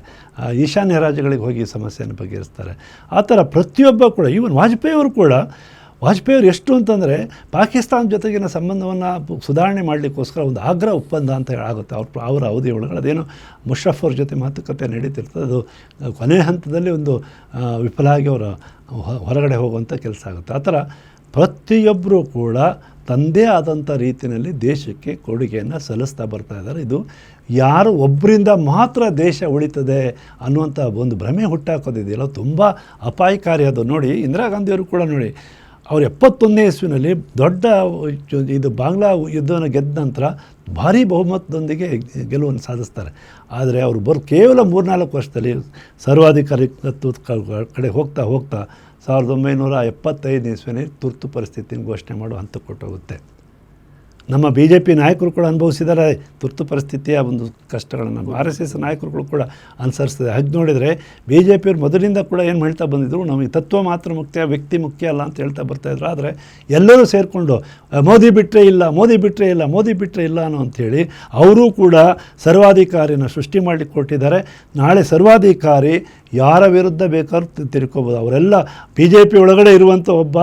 ಈಶಾನ್ಯ ರಾಜ್ಯಗಳಿಗೆ ಹೋಗಿ ಸಮಸ್ಯೆಯನ್ನು ಬಗೆಹರಿಸ್ತಾರೆ. ಆ ಥರ ಪ್ರತಿಯೊಬ್ಬ ಕೂಡ, ಈವನ್ ವಾಜಪೇಯಿ ಅವರು ಕೂಡ ವಾಜಪೇಯಿ ಅವರು ಎಷ್ಟು ಅಂತಂದರೆ ಪಾಕಿಸ್ತಾನ ಜೊತೆಗಿನ ಸಂಬಂಧವನ್ನು ಸುಧಾರಣೆ ಮಾಡಲಿಕ್ಕೋಸ್ಕರ ಒಂದು ಆಗ್ರ ಒಪ್ಪಂದ ಅಂತ ಹೇಳಾಗುತ್ತೆ ಅವ್ರ ಅವರ ಅವಧಿ ಒಳಗಡೆ ಅದೇನು ಮುಷರಫ್ ಅವ್ರ ಜೊತೆ ಮಾತುಕತೆ ನಡೀತಿರ್ತದೆ. ಅದು ಕೊನೆ ಹಂತದಲ್ಲಿ ಒಂದು ವಿಫಲ ಆಗಿ ಅವರ ಹೊರಗಡೆ ಹೋಗುವಂಥ ಕೆಲಸ ಆಗುತ್ತೆ. ಆ ಥರ ಪ್ರತಿಯೊಬ್ಬರೂ ಕೂಡ ತಂದೇ ಆದಂಥ ರೀತಿಯಲ್ಲಿ ದೇಶಕ್ಕೆ ಕೊಡುಗೆಯನ್ನು ಸಲ್ಲಿಸ್ತಾ ಬರ್ತಾ ಇದ್ದಾರೆ. ಇದು ಯಾರು ಒಬ್ಬರಿಂದ ಮಾತ್ರ ದೇಶ ಉಳಿತದೆ ಅನ್ನುವಂಥ ಒಂದು ಭ್ರಮೆ ಹುಟ್ಟಾಕೋದಿದೆಯಲ್ಲ. ತುಂಬ ಅಪಾಯಕಾರಿ ಅದು. ನೋಡಿ, ಇಂದಿರಾ ಗಾಂಧಿಯವರು ಕೂಡ ನೋಡಿ ಅವ್ರು ಎಪ್ಪತ್ತೊಂದನೇ ಇಸ್ವಿನಲ್ಲಿ ದೊಡ್ಡ ಇದು ಬಾಂಗ್ಲಾ ಯುದ್ಧವನ್ನು ಗೆದ್ದ ನಂತರ ಭಾರಿ ಬಹುಮತದೊಂದಿಗೆ ಗೆಲುವನ್ನು ಸಾಧಿಸ್ತಾರೆ. ಆದರೆ ಅವರು ಬರ್, ಕೇವಲ ಮೂರ್ನಾಲ್ಕು ವರ್ಷದಲ್ಲಿ ಸರ್ವಾಧಿಕಾರಿತ್ವದ ಕ- ಕಡೆ ಹೋಗ್ತಾ ಹೋಗ್ತಾ ಸಾವಿರದ ಒಂಬೈನೂರ ಎಪ್ಪತ್ತೈದನೇ ಇಸ್ವಿನಲ್ಲಿ ತುರ್ತು ಪರಿಸ್ಥಿತಿನ ಘೋಷಣೆ ಮಾಡೋ ಹಂತ ಕೊಟ್ಟೋಗುತ್ತೆ. ನಮ್ಮ ಬಿ ಜೆ ಪಿ ನಾಯಕರು ಕೂಡ ಅನುಭವಿಸಿದ್ದಾರೆ ತುರ್ತು ಪರಿಸ್ಥಿತಿಯ ಒಂದು ಕಷ್ಟಗಳನ್ನು ಆರ್ ಎಸ್ ಎಸ್ ನಾಯಕರುಗಳು ಕೂಡ ಅನುಸರಿಸ್ತದೆ. ಹಾಗೆ ನೋಡಿದರೆ ಬಿ ಜೆ ಪಿಯವ್ರು ಮೊದಲಿಂದ ಕೂಡ ಏನು ಹೇಳ್ತಾ ಬಂದಿದ್ರು ನಮಗೆ ತತ್ವ ಮಾತ್ರ ಮುಖ್ಯ, ವ್ಯಕ್ತಿ ಮುಖ್ಯ ಅಲ್ಲ ಅಂತ ಹೇಳ್ತಾ ಬರ್ತಾಯಿದ್ರು ಆದರೆ ಎಲ್ಲರೂ ಸೇರಿಕೊಂಡು ಮೋದಿ ಬಿಟ್ಟರೆ ಇಲ್ಲ, ಮೋದಿ ಬಿಟ್ಟರೆ ಇಲ್ಲ, ಮೋದಿ ಬಿಟ್ಟರೆ ಇಲ್ಲ ಅನ್ನೋ ಅಂಥೇಳಿ ಅವರೂ ಕೂಡ ಸರ್ವಾಧಿಕಾರಿನ ಸೃಷ್ಟಿ ಮಾಡಲಿಕ್ಕೆ ಕೊಟ್ಟಿದ್ದಾರೆ ನಾಳೆ ಸರ್ವಾಧಿಕಾರಿ ಯಾರ ವಿರುದ್ಧ ಬೇಕಾದ್ರೂ ತಿರ್ಕೋಬೋದು. ಅವರೆಲ್ಲ ಬಿ ಜೆ ಪಿ ಒಳಗಡೆ ಇರುವಂಥ ಒಬ್ಬ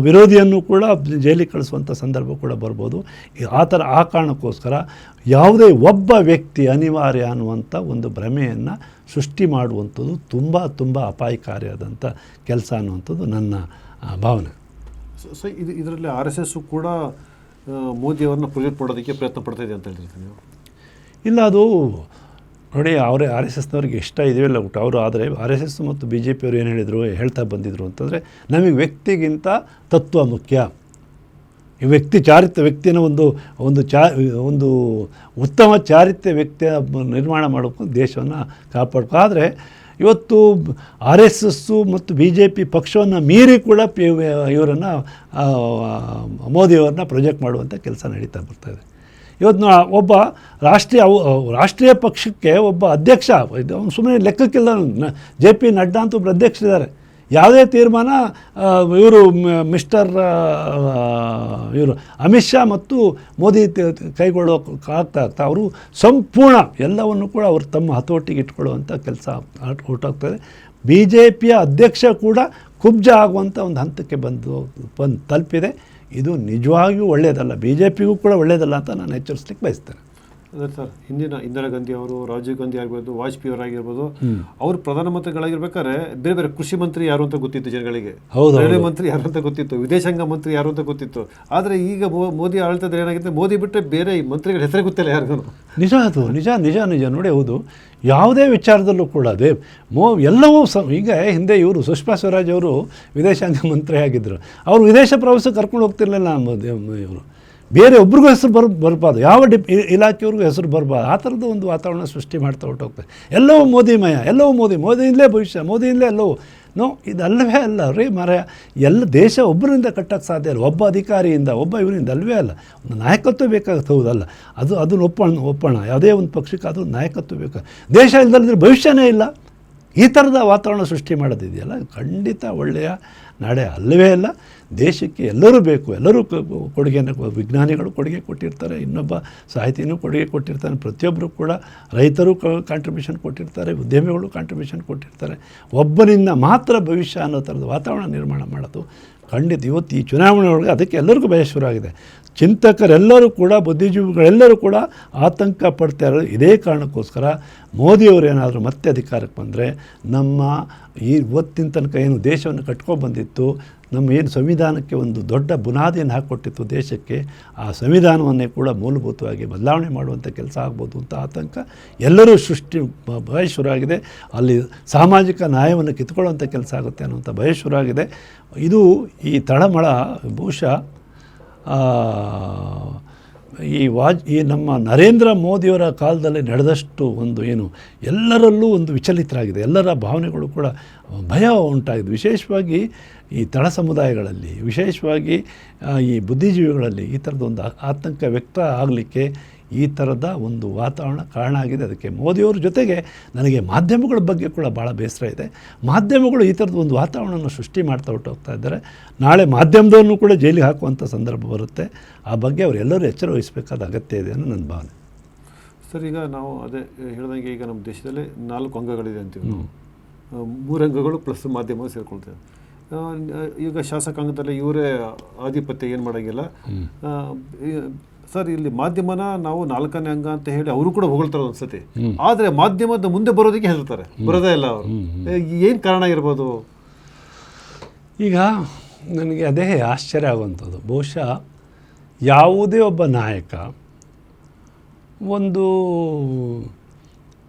ವಿರೋಧಿಯನ್ನು ಕೂಡ ಜೈಲಿಗೆ ಕಳಿಸುವಂಥ ಸಂದರ್ಭ ಕೂಡ ಬರ್ಬೋದು. ಆ ಥರ ಆ ಕಾರಣಕ್ಕೋಸ್ಕರ ಯಾವುದೇ ಒಬ್ಬ ವ್ಯಕ್ತಿ ಅನಿವಾರ್ಯ ಅನ್ನುವಂಥ ಒಂದು ಭ್ರಮೆಯನ್ನು ಸೃಷ್ಟಿ ಮಾಡುವಂಥದ್ದು ತುಂಬ ತುಂಬ ಅಪಾಯಕಾರಿಯಾದಂಥ ಕೆಲಸ ಅನ್ನುವಂಥದ್ದು ನನ್ನ ಭಾವನೆ. ಸೊ- ಸೊ ಇದು ಇದರಲ್ಲಿ ಆರ್ ಎಸ್ ಎಸ್ಸು ಕೂಡ ಮೋದಿಯವರನ್ನು ಪ್ರೊಜೆಕ್ಟ್ ಮಾಡೋದಕ್ಕೆ ಪ್ರಯತ್ನ ಪಡ್ತಾ ಇದೆ ಅಂತ ಹೇಳಿರ್ತೀನಿ ನೀವು? ಇಲ್ಲ ಅದು ನೋಡಿ, ಅವರೇ ಆರ್ ಎಸ್ ಎಸ್ನವ್ರಿಗೆ ಇಷ್ಟ ಇದೆಯಲ್ಲ ಊಟ ಅವರು ಆದರೆ ಆರ್ ಎಸ್ ಎಸ್ ಮತ್ತು ಬಿ ಜೆ ಪಿಯವರು ಏನು ಹೇಳಿದರು ಹೇಳ್ತಾ ಬಂದಿದ್ರು ಅಂತಂದರೆ, ನಮಗೆ ವ್ಯಕ್ತಿಗಿಂತ ತತ್ವ ಮುಖ್ಯ. ಈ ವ್ಯಕ್ತಿ ಚಾರಿತ್ರ್ಯ ವ್ಯಕ್ತಿನ ಒಂದು ಒಂದು ಚಾ, ಒಂದು ಉತ್ತಮ ಚಾರಿತ್ರ್ಯ ವ್ಯಕ್ತಿಯ ನಿರ್ಮಾಣ ಮಾಡೋಕ್ಕೂ ದೇಶವನ್ನು ಕಾಪಾಡ್ಕೊ. ಆದರೆ ಇವತ್ತು ಆರ್ ಎಸ್ ಎಸ್ಸು ಮತ್ತು ಬಿ ಜೆ ಪಿ ಪಕ್ಷವನ್ನು ಮೀರಿ ಕೂಡ ಪಿ, ಇವರನ್ನು ಮೋದಿಯವರನ್ನ ಪ್ರೊಜೆಕ್ಟ್ ಮಾಡುವಂಥ ಕೆಲಸ ನಡೀತಾ ಬರ್ತಾಯಿದೆ ಇವತ್ತು ಒಬ್ಬ ರಾಷ್ಟ್ರೀಯ ರಾಷ್ಟ್ರೀಯ ಪಕ್ಷಕ್ಕೆ ಒಬ್ಬ ಅಧ್ಯಕ್ಷ ಅವ್ನು ಸುಮ್ಮನೆ ಲೆಕ್ಕಕ್ಕಿಲ್ಲ ಜೆ ಪಿ ನಡ್ಡಾ ಅಂತ ಒಬ್ಬರು ಅಧ್ಯಕ್ಷರಿದ್ದಾರೆ ಯಾವುದೇ ತೀರ್ಮಾನ ಇವರು ಮಿಸ್ಟರ್ ಇವರು ಅಮಿತ್ ಶಾ ಮತ್ತು ಮೋದಿ ಕೈಗೊಳ್ಳೋಕ್ಕಾಗ್ತಾ ಆಗ್ತಾ ಅವರು ಸಂಪೂರ್ಣ ಎಲ್ಲವನ್ನು ಕೂಡ ಅವರು ತಮ್ಮ ಹತೋಟಿಗೆ ಇಟ್ಕೊಳ್ಳುವಂಥ ಕೆಲಸ ಹೊರಟೋಗ್ತದೆ ಬಿ ಜೆ ಪಿಯ ಅಧ್ಯಕ್ಷ ಕೂಡ ಕುಬ್ಜ ಆಗುವಂಥ ಒಂದು ಹಂತಕ್ಕೆ ಬಂದು ಬಂದು ತಲುಪಿದೆ. ಇದು ನಿಜವಾಗಿಯೂ ಒಳ್ಳೆಯದಲ್ಲ. ಬಿ ಜೆ ಪಿಗೂ ಕೂಡ ಒಳ್ಳೆಯದಲ್ಲ ಅಂತ ನಾನು ಎಚ್ಚರಿಸ್ಲಿಕ್ಕೆ ಬಯಸ್ತೇನೆ. ಅದೇ ಸರ್ ಹಿಂದಿನ ಇಂದಿರಾ ಗಾಂಧಿ ಅವರು ರಾಜೀವ್ ಗಾಂಧಿ ಆಗಿರ್ಬೋದು ವಾಜಪೇಯಿ ಅವರಾಗಿರ್ಬೋದು ಅವರು ಪ್ರಧಾನಮಂತ್ರಿಗಳಾಗಿರ್ಬೇಕಾದ್ರೆ ಬೇರೆ ಬೇರೆ ಕೃಷಿ ಮಂತ್ರಿ ಯಾರು ಅಂತ ಗೊತ್ತಿತ್ತು ಜನಗಳಿಗೆ. ಹೌದು, ರೈಲ್ವೆ ಮಂತ್ರಿ ಯಾರು ಅಂತ ಗೊತ್ತಿತ್ತು ವಿದೇಶಾಂಗ ಮಂತ್ರಿ ಯಾರು ಅಂತ ಗೊತ್ತಿತ್ತು. ಆದರೆ ಈಗ ಮೋದಿ ಆಳ್ತದ ಏನಾಗಿದೆ ಮೋದಿ ಬಿಟ್ಟರೆ ಬೇರೆ ಈ ಮಂತ್ರಿಗಳ ಹೆಸರೇ ಗೊತ್ತಿಲ್ಲ ಯಾರಿಗೂ. ನಿಜ ಅದು ನಿಜ ನಿಜ ನಿಜ. ನೋಡಿ ಹೌದು. ಯಾವುದೇ ವಿಚಾರದಲ್ಲೂ ಕೂಡ ಅದೇ ಮೋ ಎಲ್ಲವೂ ಸ ಈಗ ಹಿಂದೆ ಇವರು ಸುಷ್ಮಾ ಸ್ವರಾಜ್ ಅವರು ವಿದೇಶಾಂಗ ಮಂತ್ರಿ ಆಗಿದ್ದರು ಅವರು ವಿದೇಶ ಪ್ರವಾಸ ಕರ್ಕೊಂಡು ಹೋಗ್ತಿರ್ಲಿಲ್ಲ ಇವರು. ಬೇರೆ ಒಬ್ರಿಗೂ ಹೆಸರು ಬರ್, ಬರಬಾರ್ದು. ಯಾವ ಡಿಪ್ ಇಲಾಖೆಯವ್ರಿಗೂ ಹೆಸರು ಬರಬಾರ್ದು. ಆ ಥರದ ಒಂದು ವಾತಾವರಣ ಸೃಷ್ಟಿ ಮಾಡ್ತಾ ಹೊರಟೋಗ್ತದೆ. ಎಲ್ಲವೂ ಮೋದಿಮಯ ಎಲ್ಲವೂ ಮೋದಿ, ಮೋದಿಯಿಂದಲೇ ಭವಿಷ್ಯ, ಮೋದಿಯಿಂದಲೇ ಎಲ್ಲವೂ. ನೋ, ಇದಲ್ಲವೇ ಅಲ್ಲ ರೀ ಮರ ಎಲ್ಲ ದೇಶ ಒಬ್ಬರಿಂದ ಕಟ್ಟಕ್ಕೆ ಸಾಧ್ಯ ಇಲ್ಲ ಒಬ್ಬ ಅಧಿಕಾರಿಯಿಂದ, ಒಬ್ಬ ಇವರಿಂದ ಅಲ್ಲವೇ ಅಲ್ಲ. ಒಂದು ನಾಯಕತ್ವ ಬೇಕಾಗುತ್ತೆ, ಹೌದಲ್ಲ. ಅದು ಅದನ್ನು ಒಪ್ಪೋಣ ಒಪ್ಪೋಣ. ಯಾವುದೇ ಒಂದು ಪಕ್ಷಕ್ಕೆ ಅದು ನಾಯಕತ್ವ ಬೇಕು, ದೇಶ ಇಲ್ಲದಿದ್ರೆ ಭವಿಷ್ಯನೇ ಇಲ್ಲ. ಈ ಥರದ ವಾತಾವರಣ ಸೃಷ್ಟಿ ಮಾಡೋದಿದೆಯಲ್ಲ. ಖಂಡಿತ ಒಳ್ಳೆಯ ನಾಡೆ ಅಲ್ಲವೇ ಅಲ್ಲ, ದೇಶಕ್ಕೆ ಎಲ್ಲರೂ ಬೇಕು, ಎಲ್ಲರೂ ಕೊಡುಗೆಯನ್ನು ವಿಜ್ಞಾನಿಗಳು ಕೊಡುಗೆ ಕೊಟ್ಟಿರ್ತಾರೆ, ಇನ್ನೊಬ್ಬ ಸಾಹಿತಿನೂ ಕೊಡುಗೆ ಕೊಟ್ಟಿರ್ತಾನೆ ಪ್ರತಿಯೊಬ್ಬರು ಕೂಡ ರೈತರು ಕಾಂಟ್ರಿಬ್ಯೂಷನ್ ಕೊಟ್ಟಿರ್ತಾರೆ, ಉದ್ಯಮಿಗಳು ಕಾಂಟ್ರಿಬ್ಯೂಷನ್ ಕೊಟ್ಟಿರ್ತಾರೆ. ಒಬ್ಬನಿಂದ ಮಾತ್ರ ಭವಿಷ್ಯ ಅನ್ನೋ ಥರದ ವಾತಾವರಣ ನಿರ್ಮಾಣ ಮಾಡೋದು ಖಂಡಿತ ಇವತ್ತು ಈ ಚುನಾವಣೆ ಒಳಗೆ ಅದಕ್ಕೆ ಎಲ್ಲರಿಗೂ ಭಯ ಶುರುವಾಗಿದೆ. ಚಿಂತಕರೆಲ್ಲರೂ ಕೂಡ, ಬುದ್ಧಿಜೀವಿಗಳೆಲ್ಲರೂ ಕೂಡ ಆತಂಕ ಪಡ್ತಾ ಇರೋದು ಇದೇ ಕಾರಣಕ್ಕೋಸ್ಕರ ಮೋದಿಯವರು ಏನಾದರೂ ಮತ್ತೆ ಅಧಿಕಾರಕ್ಕೆ ಬಂದರೆ ನಮ್ಮ ಈ ಇವತ್ತಿನ ತನಕ ಏನು ದೇಶವನ್ನು ಕಟ್ಕೊಂಡು ಬಂದಿತ್ತು ನಮ್ಮ ಏನು ಸಂವಿಧಾನಕ್ಕೆ ಒಂದು ದೊಡ್ಡ ಬುನಾದಿಯನ್ನು ಹಾಕ್ಕೊಟ್ಟಿತ್ತು ದೇಶಕ್ಕೆ, ಆ ಸಂವಿಧಾನವನ್ನೇ ಕೂಡ ಮೂಲಭೂತವಾಗಿ ಬದಲಾವಣೆ ಮಾಡುವಂಥ ಕೆಲಸ ಆಗ್ಬೋದು ಅಂತ ಆತಂಕ ಎಲ್ಲರೂ ಸೃಷ್ಟಿ ಭಯ ಶುರುವಾಗಿದೆ ಅಲ್ಲಿ ಸಾಮಾಜಿಕ ನ್ಯಾಯವನ್ನು ಕಿತ್ಕೊಳ್ಳುವಂಥ ಕೆಲಸ ಆಗುತ್ತೆ ಅನ್ನುವಂಥ ಭಯ ಶುರುವಾಗಿದೆ ಇದು ಈ ತಳಮಳ ಬಹುಶಃ ಈ ವಾಜ್ ಈ ನಮ್ಮ ನರೇಂದ್ರ ಮೋದಿಯವರ ಕಾಲದಲ್ಲಿ ನಡೆದಷ್ಟು ಒಂದು ಏನು ಎಲ್ಲರಲ್ಲೂ ಒಂದು ವಿಚಲಿತರಾಗಿದೆ. ಎಲ್ಲರ ಭಾವನೆಗಳು ಕೂಡ ಭಯ ಉಂಟಾಗಿದೆ. ವಿಶೇಷವಾಗಿ ಈ ತಳ ಸಮುದಾಯಗಳಲ್ಲಿ, ವಿಶೇಷವಾಗಿ ಈ ಬುದ್ಧಿಜೀವಿಗಳಲ್ಲಿ ಈ ಥರದ ಒಂದು ಆತಂಕ ವ್ಯಕ್ತ ಆಗಲಿಕ್ಕೆ ಈ ಥರದ ಒಂದು ವಾತಾವರಣ ಕಾರಣ ಆಗಿದೆ. ಅದಕ್ಕೆ ಮೋದಿಯವ್ರ ಜೊತೆಗೆ ನನಗೆ ಮಾಧ್ಯಮಗಳ ಬಗ್ಗೆ ಕೂಡ ಭಾಳ ಬೇಸರ ಇದೆ. ಮಾಧ್ಯಮಗಳು ಈ ಥರದ ಒಂದು ವಾತಾವರಣವನ್ನು ಸೃಷ್ಟಿ ಮಾಡ್ತಾ ಹೋಗ್ತಾ ಇದ್ದಾರೆ. ನಾಳೆ ಮಾಧ್ಯಮದವನ್ನೂ ಕೂಡ ಜೈಲಿಗೆ ಹಾಕುವಂಥ ಸಂದರ್ಭ ಬರುತ್ತೆ. ಆ ಬಗ್ಗೆ ಅವರೆಲ್ಲರೂ ಎಚ್ಚರ ವಹಿಸಬೇಕಾದ ಅಗತ್ಯ ಇದೆ ಅನ್ನೋ ನನ್ನ ಭಾವನೆ. ಸರ್ ಈಗ ನಾವು ಅದೇ ಹೇಳ್ದಂಗೆ ಈಗ ನಮ್ಮ ದೇಶದಲ್ಲಿ ನಾಲ್ಕು ಅಂಗಗಳಿದೆ ಅಂತೀವಿ ಮೂರು ಅಂಗಗಳು ಪ್ಲಸ್ ಮಾಧ್ಯಮ ಸೇರ್ಕೊಳ್ತೇವೆ. ಈಗ ಶಾಸಕಾಂಗದಲ್ಲಿ ಇವರೇ ಆಧಿಪತ್ಯ ಏನು ಮಾಡೋಂಗಿಲ್ಲ. ಸರ್ ಇಲ್ಲಿ ಮಾಧ್ಯಮನ ನಾವು ನಾಲ್ಕನೇ ಅಂಗ ಅಂತ ಹೇಳಿ ಅವರು ಕೂಡ ಹೊಗಳ್ತಾರೆ ಒಂದ್ಸತಿ. ಆದರೆ ಮಾಧ್ಯಮದ ಮುಂದೆ ಬರೋದಕ್ಕೆ ಹೆದರ್ತಾರೆ. ಬರೋದೇ ಇಲ್ಲ ಅವರು. ಏನು ಕಾರಣ ಇರ್ಬೋದು? ಈಗ ನನಗೆ ಅದೇ ಆಶ್ಚರ್ಯ ಆಗುವಂಥದ್ದು. ಬಹುಶಃ ಯಾವುದೇ ಒಬ್ಬ ನಾಯಕ ಒಂದು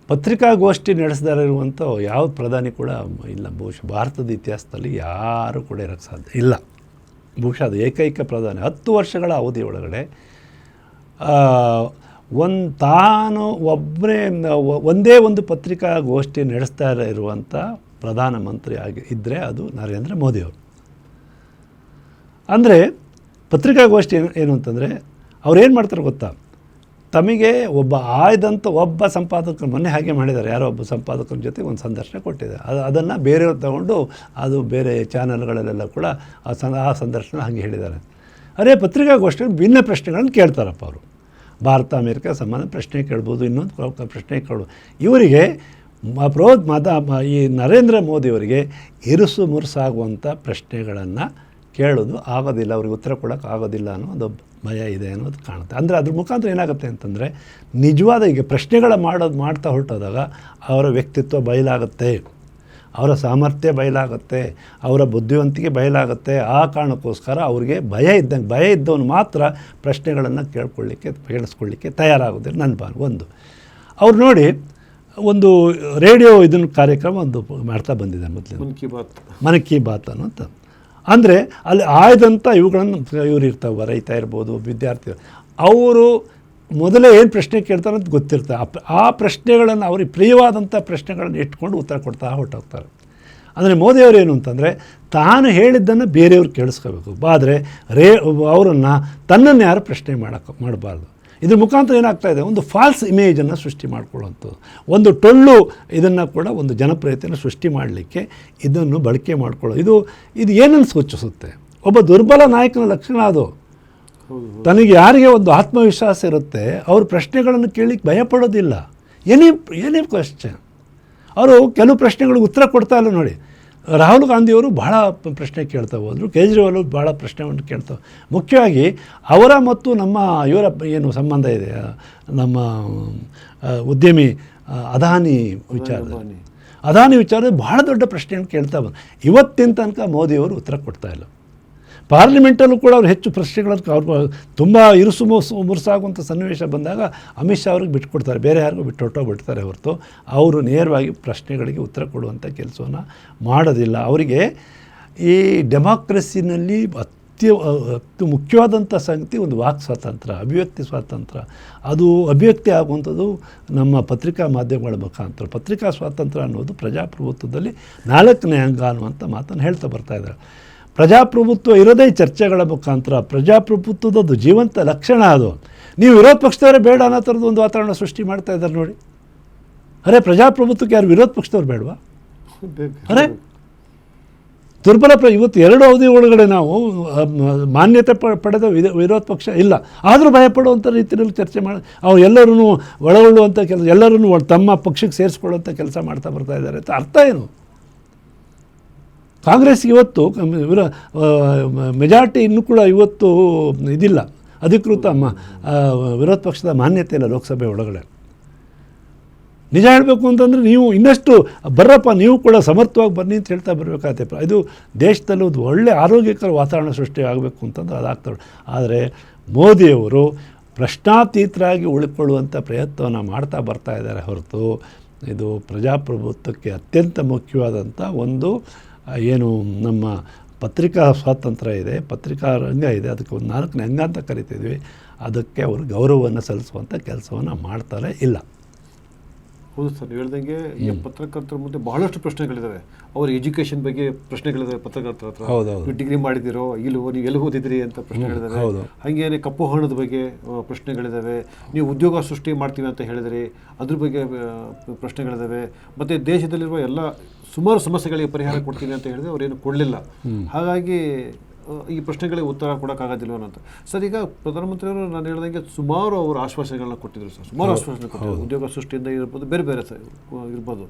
ಪತ್ರಿಕಾಗೋಷ್ಠಿ ನಡೆಸದಿರುವಂಥ ಯಾವ ಪ್ರಧಾನಿ ಕೂಡ ಇಲ್ಲ. ಬಹುಶಃ ಭಾರತದ ಇತಿಹಾಸದಲ್ಲಿ ಯಾರೂ ಕೂಡ ಇರೋಕ್ಕೆ ಸಾಧ್ಯ ಇಲ್ಲ. ಬಹುಶಃ ಅದು ಏಕೈಕ ಪ್ರಧಾನಿ. ಹತ್ತು ವರ್ಷಗಳ ಅವಧಿ ಒಳಗಡೆ ಒಂದು ತಾನು ಒಬ್ಬರೇ ಒಂದೇ ಒಂದು ಪತ್ರಿಕಾಗೋಷ್ಠಿ ನಡೆಸ್ತಾ ಇರುವಂಥ ಪ್ರಧಾನಮಂತ್ರಿ ಆಗಿ ಇದ್ದರೆ ಅದು ನರೇಂದ್ರ ಮೋದಿಯವರು ಅಂದರೆ ಪತ್ರಿಕಾಗೋಷ್ಠಿ ಏನು ಏನು ಅಂತಂದರೆ ಏನು ಮಾಡ್ತಾರೆ ಗೊತ್ತಾ? ತಮಗೆ ಒಬ್ಬ ಆಯ್ದಂಥ ಒಬ್ಬ ಸಂಪಾದಕರು ಮೊನ್ನೆ ಹಾಗೆ ಮಾಡಿದ್ದಾರೆ. ಯಾರೋ ಒಬ್ಬ ಸಂಪಾದಕರ ಜೊತೆ ಒಂದು ಸಂದರ್ಶನ ಕೊಟ್ಟಿದ್ದಾರೆ ಅದು, ಅದನ್ನು ಬೇರೆಯವ್ರು ತಗೊಂಡು ಅದು ಬೇರೆ ಚಾನಲ್ಗಳಲ್ಲೆಲ್ಲ ಕೂಡ ಆ ಸಂದರ್ಶನ ಹಾಗೆ ಹೇಳಿದ್ದಾರೆ. ಅದೇ ಪತ್ರಿಕಾಗೋಷ್ಠಿಯಲ್ಲಿ ಭಿನ್ನ ಪ್ರಶ್ನೆಗಳನ್ನು ಕೇಳ್ತಾರಪ್ಪ ಅವರು. ಭಾರತ, ಅಮೇರಿಕ ಸಂಬಂಧ ಪ್ರಶ್ನೆ ಕೇಳ್ಬೋದು, ಇನ್ನೊಂದು ಪ್ರಶ್ನೆ ಕೇಳ್ಬೋದು. ಇವರಿಗೆ ಪ್ರೋದ್ ಮದ ಈ ನರೇಂದ್ರ ಮೋದಿಯವರಿಗೆ ಇರುಸು ಮುರುಸಾಗುವಂಥ ಪ್ರಶ್ನೆಗಳನ್ನು ಕೇಳೋದು ಆಗೋದಿಲ್ಲ, ಅವ್ರಿಗೆ ಉತ್ತರ ಕೊಡೋಕೆ ಆಗೋದಿಲ್ಲ ಅನ್ನೋ ಒಂದು ಭಯ ಇದೆ ಅನ್ನೋದು ಕಾಣುತ್ತೆ. ಅಂದರೆ ಅದ್ರ ಮುಖಾಂತರ ಏನಾಗುತ್ತೆ ಅಂತಂದರೆ ನಿಜವಾದ ಈಗ ಪ್ರಶ್ನೆಗಳ ಮಾಡೋದು, ಮಾಡ್ತಾ ಹೊರಟೋದಾಗ ಅವರ ವ್ಯಕ್ತಿತ್ವ ಬಯಲಾಗುತ್ತೆ. ಅವರ ಸಾಮರ್ಥ್ಯ ಬಯಲಾಗುತ್ತೆ ಅವರ ಬುದ್ಧಿವಂತಿಕೆ ಬಯಲಾಗುತ್ತೆ ಆ ಕಾರಣಕ್ಕೋಸ್ಕರ ಅವರಿಗೆ ಭಯ ಇದ್ದಂಗೆ ಭಯ ಇದ್ದವನು ಮಾತ್ರ ಪ್ರಶ್ನೆಗಳನ್ನು ಕೇಳ್ಕೊಳ್ಳಿಕ್ಕೆ ಕೇಳಿಸ್ಕೊಳ್ಳಿಕ್ಕೆ ತಯಾರಾಗೋದಿಲ್ಲ ನನ್ನ ಭಾವನೆ ಒಂದು. ಅವ್ರು ನೋಡಿ ಒಂದು ರೇಡಿಯೋ ಇದನ್ನು ಕಾರ್ಯಕ್ರಮ ಒಂದು ಮಾಡ್ತಾ ಬಂದಿದೆ ಮೊದಲು ಮನ್ ಕಿ ಬಾತ್. ಮನ್ ಕಿ ಬಾತ್ ಅಂತ ಅಂದರೆ ಅಲ್ಲಿ ಆಯ್ದಂಥ ಇವುಗಳನ್ನು ಇವ್ರು ಇರ್ತಾವೆ ರೈತ ಇರ್ಬೋದು ವಿದ್ಯಾರ್ಥಿ ಅವರು ಮೊದಲೇ ಏನು ಪ್ರಶ್ನೆ ಕೇಳ್ತಾರೆ ಅಂತ ಗೊತ್ತಿರ್ತಾರೆ ಆ ಪ್ರ- ಆ ಪ್ರಶ್ನೆಗಳನ್ನು ಅವ್ರಿಗೆ ಪ್ರಿಯವಾದಂಥ ಪ್ರಶ್ನೆಗಳನ್ನು ಇಟ್ಕೊಂಡು ಉತ್ತರ ಕೊಡ್ತಾ ಹೊರಟೋಗ್ತಾರೆ. ಅಂದರೆ ಮೋದಿಯವರು ಏನು ಅಂತಂದರೆ ತಾನು ಹೇಳಿದ್ದನ್ನು ಬೇರೆಯವ್ರು ಕೇಳಿಸ್ಕೋಬೇಕು ಆದರೆ ರೇ ಅವರನ್ನು ತನ್ನನ್ನು ಯಾರು ಪ್ರಶ್ನೆ ಮಾಡೋಕ್ಕೆ ಮಾಡಬಾರ್ದು. ಇದ್ರ ಮುಖಾಂತರ ಏನಾಗ್ತಾ ಇದೆ? ಒಂದು ಫಾಲ್ಸ್ ಇಮೇಜನ್ನು ಸೃಷ್ಟಿ ಮಾಡಿಕೊಳ್ಳುವಂಥದ್ದು. ಒಂದು ಟೊಳ್ಳು ಇದನ್ನು ಕೂಡ ಒಂದು ಜನಪ್ರಿಯತೆಯನ್ನು ಸೃಷ್ಟಿ ಮಾಡಲಿಕ್ಕೆ ಇದನ್ನು ಬಳಕೆ ಮಾಡ್ಕೊಳ್ಳೋ. ಇದು ಇದು ಏನನ್ನು ಸೂಚಿಸುತ್ತೆ? ಒಬ್ಬ ದುರ್ಬಲ ನಾಯಕನ ಲಕ್ಷಣ ಅದು. ತನಗೆ ಯಾರಿಗೆ ಒಂದು ಆತ್ಮವಿಶ್ವಾಸ ಇರುತ್ತೆ ಅವರು ಪ್ರಶ್ನೆಗಳನ್ನು ಕೇಳಲಿಕ್ಕೆ ಭಯಪಡೋದಿಲ್ಲ. ಎನಿ ಎನಿ ಕ್ವಶನ್ ಅವರು ಕೆಲವು ಪ್ರಶ್ನೆಗಳಿಗೆ ಉತ್ತರ ಕೊಡ್ತಾ ಇಲ್ಲ ನೋಡಿ. ರಾಹುಲ್ ಗಾಂಧಿಯವರು ಬಹಳ ಪ್ರಶ್ನೆ ಕೇಳ್ತಾ ಹೋದರು ಕೇಜ್ರಿವಾಲ್ ಬಹಳ ಪ್ರಶ್ನೆಗಳನ್ನು ಕೇಳ್ತಾ ಮುಖ್ಯವಾಗಿ ಅವರ ಮತ್ತು ನಮ್ಮ ಇವರ ಏನು ಸಂಬಂಧ ಇದೆ ನಮ್ಮ ಉದ್ಯಮಿ ಅದಾನಿ ವಿಚಾರದಲ್ಲಿ ಅದಾನಿ. ವಿಚಾರದಲ್ಲಿ ಬಹಳ ದೊಡ್ಡ ಪ್ರಶ್ನೆಯನ್ನು ಕೇಳ್ತಾ ಬಂದು ಇವತ್ತಿನ ತನಕ ಮೋದಿಯವರು ಉತ್ತರ ಕೊಡ್ತಾ ಇಲ್ಲ. ಪಾರ್ಲಿಮೆಂಟಲ್ಲೂ ಕೂಡ ಅವ್ರು ಹೆಚ್ಚು ಪ್ರಶ್ನೆಗಳನ್ನು ಅವ್ರು ತುಂಬ ಇರುಸು ಮುರುಸು ಮುರುಸಾಗುವಂಥ ಸನ್ನಿವೇಶ ಬಂದಾಗ ಅಮಿತ್ ಶಾ ಅವ್ರಿಗೆ ಬಿಟ್ಕೊಡ್ತಾರೆ. ಬೇರೆ ಯಾರಿಗೂ ಬಿಟ್ಟು ಬಿಡ್ತಾರೆ ಹೊರತು. ಅವರು ನೇರವಾಗಿ ಪ್ರಶ್ನೆಗಳಿಗೆ ಉತ್ತರ ಕೊಡುವಂಥ ಕೆಲಸವನ್ನು ಮಾಡೋದಿಲ್ಲ. ಅವರಿಗೆ ಈ ಡೆಮಾಕ್ರಸಿನಲ್ಲಿ ಅತ್ಯ ಅತಿ ಮುಖ್ಯವಾದಂಥ ಸಂಗತಿ ಒಂದು ವಾಕ್ ಸ್ವಾತಂತ್ರ್ಯ, ಅಭಿವ್ಯಕ್ತಿ ಸ್ವಾತಂತ್ರ್ಯ. ಅದು ಅಭಿವ್ಯಕ್ತಿ ಆಗುವಂಥದ್ದು ನಮ್ಮ ಪತ್ರಿಕಾ ಮಾಧ್ಯಮಗಳ ಮುಖಾಂತರ. ಪತ್ರಿಕಾ ಸ್ವಾತಂತ್ರ್ಯ ಅನ್ನೋದು ಪ್ರಜಾಪ್ರಭುತ್ವದಲ್ಲಿ ನಾಲ್ಕನೇ ಅಂಗ ಅನ್ನುವಂಥ ಮಾತನ್ನು ಹೇಳ್ತಾ ಬರ್ತಾ ಇದ್ದಾರೆ. ಪ್ರಜಾಪ್ರಭುತ್ವ ಇರೋದೇ ಚರ್ಚೆಗಳ ಮುಖಾಂತರ ಪ್ರಜಾಪ್ರಭುತ್ವದದ್ದು ಜೀವಂತ ಲಕ್ಷಣ ಅದು. ನೀವು ವಿರೋಧ ಪಕ್ಷದವರೇ ಬೇಡ ಅನ್ನೋ ಥರದ್ದು ಒಂದು ವಾತಾವರಣ ಸೃಷ್ಟಿ ಮಾಡ್ತಾ ಇದ್ದಾರೆ ನೋಡಿ. ಅರೆ, ಪ್ರಜಾಪ್ರಭುತ್ವಕ್ಕೆ ಯಾರು ವಿರೋಧ ಪಕ್ಷದವ್ರು ಬೇಡವಾ. ಅರೆ, ದುರ್ಬಲ ಪ್ರ, ಇವತ್ತು ಎರಡು ಅವಧಿ ಒಳಗಡೆ ನಾವು ಮಾನ್ಯತೆ ಪಡೆದ ವಿರೋಧ ಪಕ್ಷ ಇಲ್ಲ. ಆದರೂ ಭಯಪಡುವಂಥ ರೀತಿಯಲ್ಲಿ ಚರ್ಚೆ ಮಾಡಿ, ಅವು ಎಲ್ಲರೂ ಒಳಗೊಳ್ಳುವಂಥ ಕೆಲಸ ಎಲ್ಲರೂ ತಮ್ಮ ಪಕ್ಷಕ್ಕೆ ಸೇರಿಸ್ಕೊಳ್ಳುವಂಥ ಕೆಲಸ ಮಾಡ್ತಾ ಬರ್ತಾ ಇದ್ದಾರೆ ಅಂತ ಅರ್ಥ ಏನು? ಕಾಂಗ್ರೆಸ್ ಇವತ್ತು ವಿರ ಮೆಜಾರಿಟಿ ಇನ್ನೂ ಕೂಡ ಇವತ್ತು ಇದಿಲ್ಲ. ಅಧಿಕೃತ ಮ ವಿರೋಧ ಪಕ್ಷದ ಮಾನ್ಯತೆ ಇಲ್ಲ ಲೋಕಸಭೆ ಒಳಗಡೆ. ನಿಜ ಹೇಳಬೇಕು ಅಂತಂದರೆ ನೀವು ಇನ್ನಷ್ಟು ಬರ್ರಪ್ಪ, ನೀವು ಕೂಡ ಸಮರ್ಥವಾಗಿ ಬನ್ನಿ ಅಂತ ಹೇಳ್ತಾ ಬರಬೇಕಾಗತ್ತೆ. ಇದು ದೇಶದಲ್ಲಿ ಒಂದು ಒಳ್ಳೆ ಆರೋಗ್ಯಕರ ವಾತಾವರಣ ಸೃಷ್ಟಿ ಆಗಬೇಕು ಅಂತಂದ್ರೆ ಅದಾಗ್ತವೆ ಆದರೆ ಮೋದಿಯವರು ಪ್ರಶ್ನಾತೀತರಾಗಿ ಉಳ್ಕೊಳ್ಳುವಂಥ ಪ್ರಯತ್ನವನ್ನು ಮಾಡ್ತಾ ಬರ್ತಾ ಇದ್ದಾರೆ ಹೊರತು ಇದು ಪ್ರಜಾಪ್ರಭುತ್ವಕ್ಕೆ ಅತ್ಯಂತ ಮುಖ್ಯವಾದಂಥ ಒಂದು ಏನು ನಮ್ಮ ಪತ್ರಿಕಾ ಸ್ವಾತಂತ್ರ್ಯ ಇದೆ, ಪತ್ರಿಕಾ ರಂಗ ಇದೆ, ಅದಕ್ಕೆ ಒಂದು ನಾಲ್ಕನೇ ಅಂಗ ಅಂತ ಕರಿತಿದ್ವಿ. ಅದಕ್ಕೆ ಅವರು ಗೌರವವನ್ನು ಸಲ್ಲಿಸುವಂಥ ಕೆಲಸವನ್ನು ಮಾಡ್ತಾರೆ ಇಲ್ಲ. ಹೌದು ಸರ್ ನೀವು ಹೇಳ್ದಂಗೆ ಈ ಪತ್ರಕರ್ತರ ಮುಂದೆ ಬಹಳಷ್ಟು ಪ್ರಶ್ನೆಗಳಿದ್ದಾವೆ ಅವ್ರ ಎಜುಕೇಶನ್ ಬಗ್ಗೆ ಪ್ರಶ್ನೆಗಳಿದಾವೆ ಪತ್ರಕರ್ತರ ಹತ್ರ. ನೀವು ಡಿಗ್ರಿ ಮಾಡಿದಿರೋ ಇಲ್ಲಿ ನೀವು ಎಲ್ಲಿ ಓದಿದ್ರಿ ಅಂತ ಪ್ರಶ್ನೆಗಳಿದಾವೆ. ಹಂಗೇನೆ ಕಪ್ಪು ಹಣದ ಬಗ್ಗೆ ಪ್ರಶ್ನೆಗಳಿದ್ದಾವೆ ಪ್ರಶ್ನೆಗಳಿದಾವೆ. ನೀವು ಉದ್ಯೋಗ ಸೃಷ್ಟಿ ಮಾಡ್ತೀವಿ ಅಂತ ಹೇಳಿದ್ರಿ ಅದ್ರ ಬಗ್ಗೆ ಪ್ರಶ್ನೆಗಳಿದ್ದಾವೆ ಪ್ರಶ್ನೆಗಳಿದಾವೆ. ಮತ್ತೆ ದೇಶದಲ್ಲಿರುವ ಎಲ್ಲ ಸುಮಾರು ಸಮಸ್ಯೆಗಳಿಗೆ ಪರಿಹಾರ ಕೊಡ್ತೀನಿ ಅಂತ ಹೇಳಿದ್ರೆ ಅವ್ರೇನು ಕೊಡಲಿಲ್ಲ. ಹಾಗಾಗಿ ಈ ಪ್ರಶ್ನೆಗಳಿಗೆ ಉತ್ತರ ಕೊಡೋಕ್ಕಾಗೋದಿಲ್ಲ ಅಂತ ಸರ್ ಈಗ ಪ್ರಧಾನಮಂತ್ರಿಯವರು ನಾನು ಹೇಳ್ದಂಗೆ ಸುಮಾರು ಅವರು ಆಶ್ವಾಸನೆಗಳನ್ನ ಕೊಟ್ಟಿದ್ರು ಸರ್. ಸುಮಾರು ಆಶ್ವಾಸನೆ ಕೊಟ್ಟಿದ್ರು. ಉದ್ಯೋಗ ಸೃಷ್ಟಿಯಿಂದ ಇರ್ಬೋದು ಬೇರೆ ಬೇರೆ ಸ ಇರ್ಬೋದು.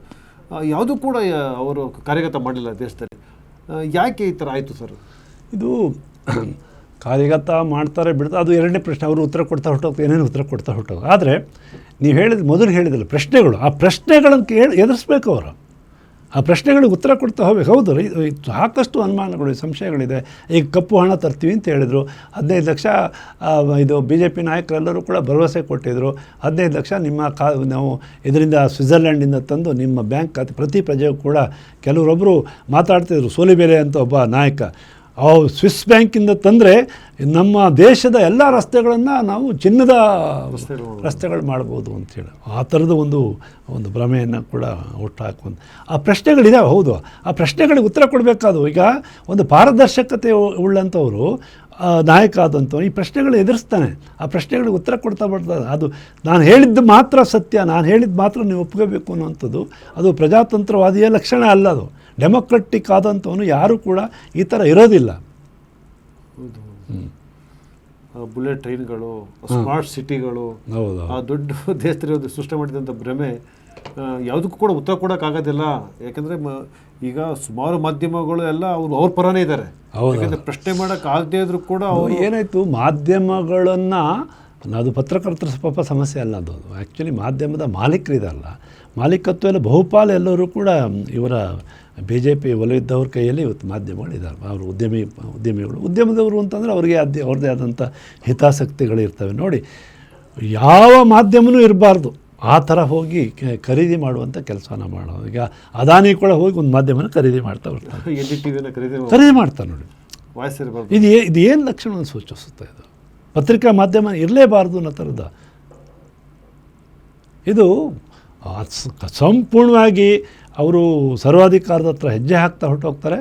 ಯಾವುದೂ ಕೂಡ ಅವರು ಕಾರ್ಯಗತ ಮಾಡಲಿಲ್ಲ ದೇಶದಲ್ಲಿ. ಯಾಕೆ ಈ ಥರ ಆಯಿತು ಸರ್? ಇದು ಕಾರ್ಯಗತ ಮಾಡ್ತಾರೆ ಬಿಡ್ತಾ ಅದು ಎರಡನೇ ಪ್ರಶ್ನೆ. ಅವರು ಉತ್ತರ ಕೊಡ್ತಾ ಹೊರಟು ಏನೇನು ಉತ್ತರ ಕೊಡ್ತಾ ಹೊಟ್ಟೋಗ ಆದರೆ ನೀವು ಹೇಳಿದ ಮೊದಲು ಹೇಳಿದಿಲ್ಲ ಪ್ರಶ್ನೆಗಳು. ಆ ಪ್ರಶ್ನೆಗಳನ್ನು ಕೇಳಿ ಎದುರಿಸ್ಬೇಕು ಅವರು. ಆ ಪ್ರಶ್ನೆಗಳಿಗೆ ಉತ್ತರ ಕೊಡ್ತಾ ಹೋಗ್ಬೇಕು. ಹೌದು ಸಾಕಷ್ಟು ಅನುಮಾನಗಳು, ಸಂಶಯಗಳಿದೆ. ಈಗ ಕಪ್ಪು ಹಣ ತರ್ತೀವಿ ಅಂತ ಹೇಳಿದರು. ಹದಿನೈದು ಲಕ್ಷ ಇದು ಬಿ ಜೆ ಪಿ ನಾಯಕರೆಲ್ಲರೂ ಕೂಡ ಭರವಸೆ ಕೊಟ್ಟಿದ್ದರು ಹದಿನೈದು ಲಕ್ಷ ನಿಮ್ಮ ಕಾ, ನಾವು ಇದರಿಂದ ಸ್ವಿಟ್ಜರ್ಲ್ಯಾಂಡಿಂದ ತಂದು ನಿಮ್ಮ ಬ್ಯಾಂಕ್ ಖಾತೆ, ಪ್ರತಿ ಪ್ರಜೆಗೂ ಕೂಡ ಕೆಲವರೊಬ್ಬರು ಮಾತಾಡ್ತಿದ್ರು ಸೋಲಿಬೇಲೆ ಅಂತ ಒಬ್ಬ ನಾಯಕ. ಅವು ಸ್ವಿಸ್ ಬ್ಯಾಂಕಿಂದ ತಂದರೆ ನಮ್ಮ ದೇಶದ ಎಲ್ಲ ರಸ್ತೆಗಳನ್ನು ನಾವು ಚಿನ್ನದ ರಸ್ತೆಗಳು ಮಾಡ್ಬೋದು. ಅಂತೇಳಿ ಆ ಥರದ ಒಂದು ಒಂದು ಭ್ರಮೆಯನ್ನು ಕೂಡ ಹುಟ್ಟು ಹಾಕುವಂಥ ಆ ಪ್ರಶ್ನೆಗಳಿದಾವೆ, ಹೌದು. ಆ ಪ್ರಶ್ನೆಗಳಿಗೆ ಉತ್ತರ ಕೊಡಬೇಕಾದವು. ಈಗ ಒಂದು ಪಾರದರ್ಶಕತೆ ಉಳ್ಳಂಥವರು ನಾಯಕ ಆದಂಥವ್ರು ಈ ಪ್ರಶ್ನೆಗಳು ಎದುರಿಸ್ತಾನೆ. ಆ ಪ್ರಶ್ನೆಗಳಿಗೆ ಉತ್ತರ ಕೊಡ್ತಾ ಬರ್ತದೆ ಅದು ನಾನು ಹೇಳಿದ್ದು ಮಾತ್ರ ಸತ್ಯ, ನಾನು ಹೇಳಿದ್ದು ಮಾತ್ರ ನೀವು ಒಪ್ಕೋಬೇಕು ಅನ್ನುವಂಥದ್ದು ಅದು ಪ್ರಜಾತಂತ್ರವಾದಿಯ ಲಕ್ಷಣ ಅಲ್ಲ ಅದು. ಡೆಮೊಕ್ರೆಟಿಕ್ ಆದಂಥವನು ಯಾರೂ ಕೂಡ ಈ ಥರ ಇರೋದಿಲ್ಲ. ಹೌದು ಬುಲೆಟ್ ಟ್ರೈನ್ಗಳು ಸ್ಮಾರ್ಟ್ ಸಿಟಿಗಳು ಹೌದು ಆ ದೊಡ್ಡ ದೇಶದಲ್ಲಿ ಒಂದು ಸೃಷ್ಟಿ ಮಾಡಿದಂಥ ಭ್ರಮೆ ಯಾವುದಕ್ಕೂ ಕೂಡ ಉತ್ತರ ಕೊಡೋಕ್ಕಾಗೋದಿಲ್ಲ ಯಾಕಂದರೆ ಈಗ ಸುಮಾರು ಮಾಧ್ಯಮಗಳು ಎಲ್ಲ ಅವ್ರು ಅವ್ರ ಪರನೇ ಇದ್ದಾರೆ. ಯಾಕಂದರೆ ಪ್ರಶ್ನೆ ಮಾಡೋಕೆ ಆಗದೇ ಇದ್ರೂ ಕೂಡ ಅವರು ಏನಾಯಿತು? ಮಾಧ್ಯಮಗಳನ್ನು ಅದು ಪತ್ರಕರ್ತರ ಪಾಪ ಸಮಸ್ಯೆ ಅಲ್ಲ ಅದು ಆ್ಯಕ್ಚುಲಿ ಮಾಧ್ಯಮದ ಮಾಲೀಕರಿದಲ್ಲ. ಮಾಲೀಕತ್ವ ಎಲ್ಲ ಬಹುಪಾಲು ಎಲ್ಲರೂ ಕೂಡ ಇವರ ಬಿ ಜೆ ಪಿ ಒಲವಿದ್ದವ್ರ ಕೈಯಲ್ಲಿ ಇವತ್ತು ಮಾಧ್ಯಮಗಳಿದ್ದಾರೆ ಅವರು ಉದ್ಯಮಿ ಉದ್ಯಮಿಗಳು. ಉದ್ಯಮದವರು ಅಂತಂದರೆ ಅವರಿಗೆ ಅದೇ ಅವ್ರದ್ದೇ ಆದಂಥ ಹಿತಾಸಕ್ತಿಗಳಿರ್ತವೆ. ನೋಡಿ ಯಾವ ಮಾಧ್ಯಮನೂ ಇರಬಾರ್ದು. ಆ ಥರ ಹೋಗಿ ಖರೀದಿ ಮಾಡುವಂಥ ಕೆಲಸನ ಮಾಡೋದು ಈಗ ಅದಾನಿ ಕೂಡ ಹೋಗಿ ಒಂದು ಮಾಧ್ಯಮನ ಖರೀದಿ ಮಾಡ್ತಾ ಬರ್ತಾರೆ. ಖರೀದಿ ಮಾಡಿ- ಮಾಡ್ತಾರೆ ನೋಡಿ. ಇದು ಏ- ಇದು ಏನು ಲಕ್ಷಣವನ್ನು ಸೂಚಿಸುತ್ತೆ ಇದು? ಪತ್ರಿಕಾ ಮಾಧ್ಯಮ ಇರಲೇಬಾರ್ದು ಅನ್ನೋ ಥರದ ಇದು ಸಂಪೂರ್ಣವಾಗಿ ಅವರು ಸರ್ವಾಧಿಕಾರದ ಹತ್ರ ಹೆಜ್ಜೆ ಹಾಕ್ತಾ ಹೊರಟೋಗ್ತಾರೆ.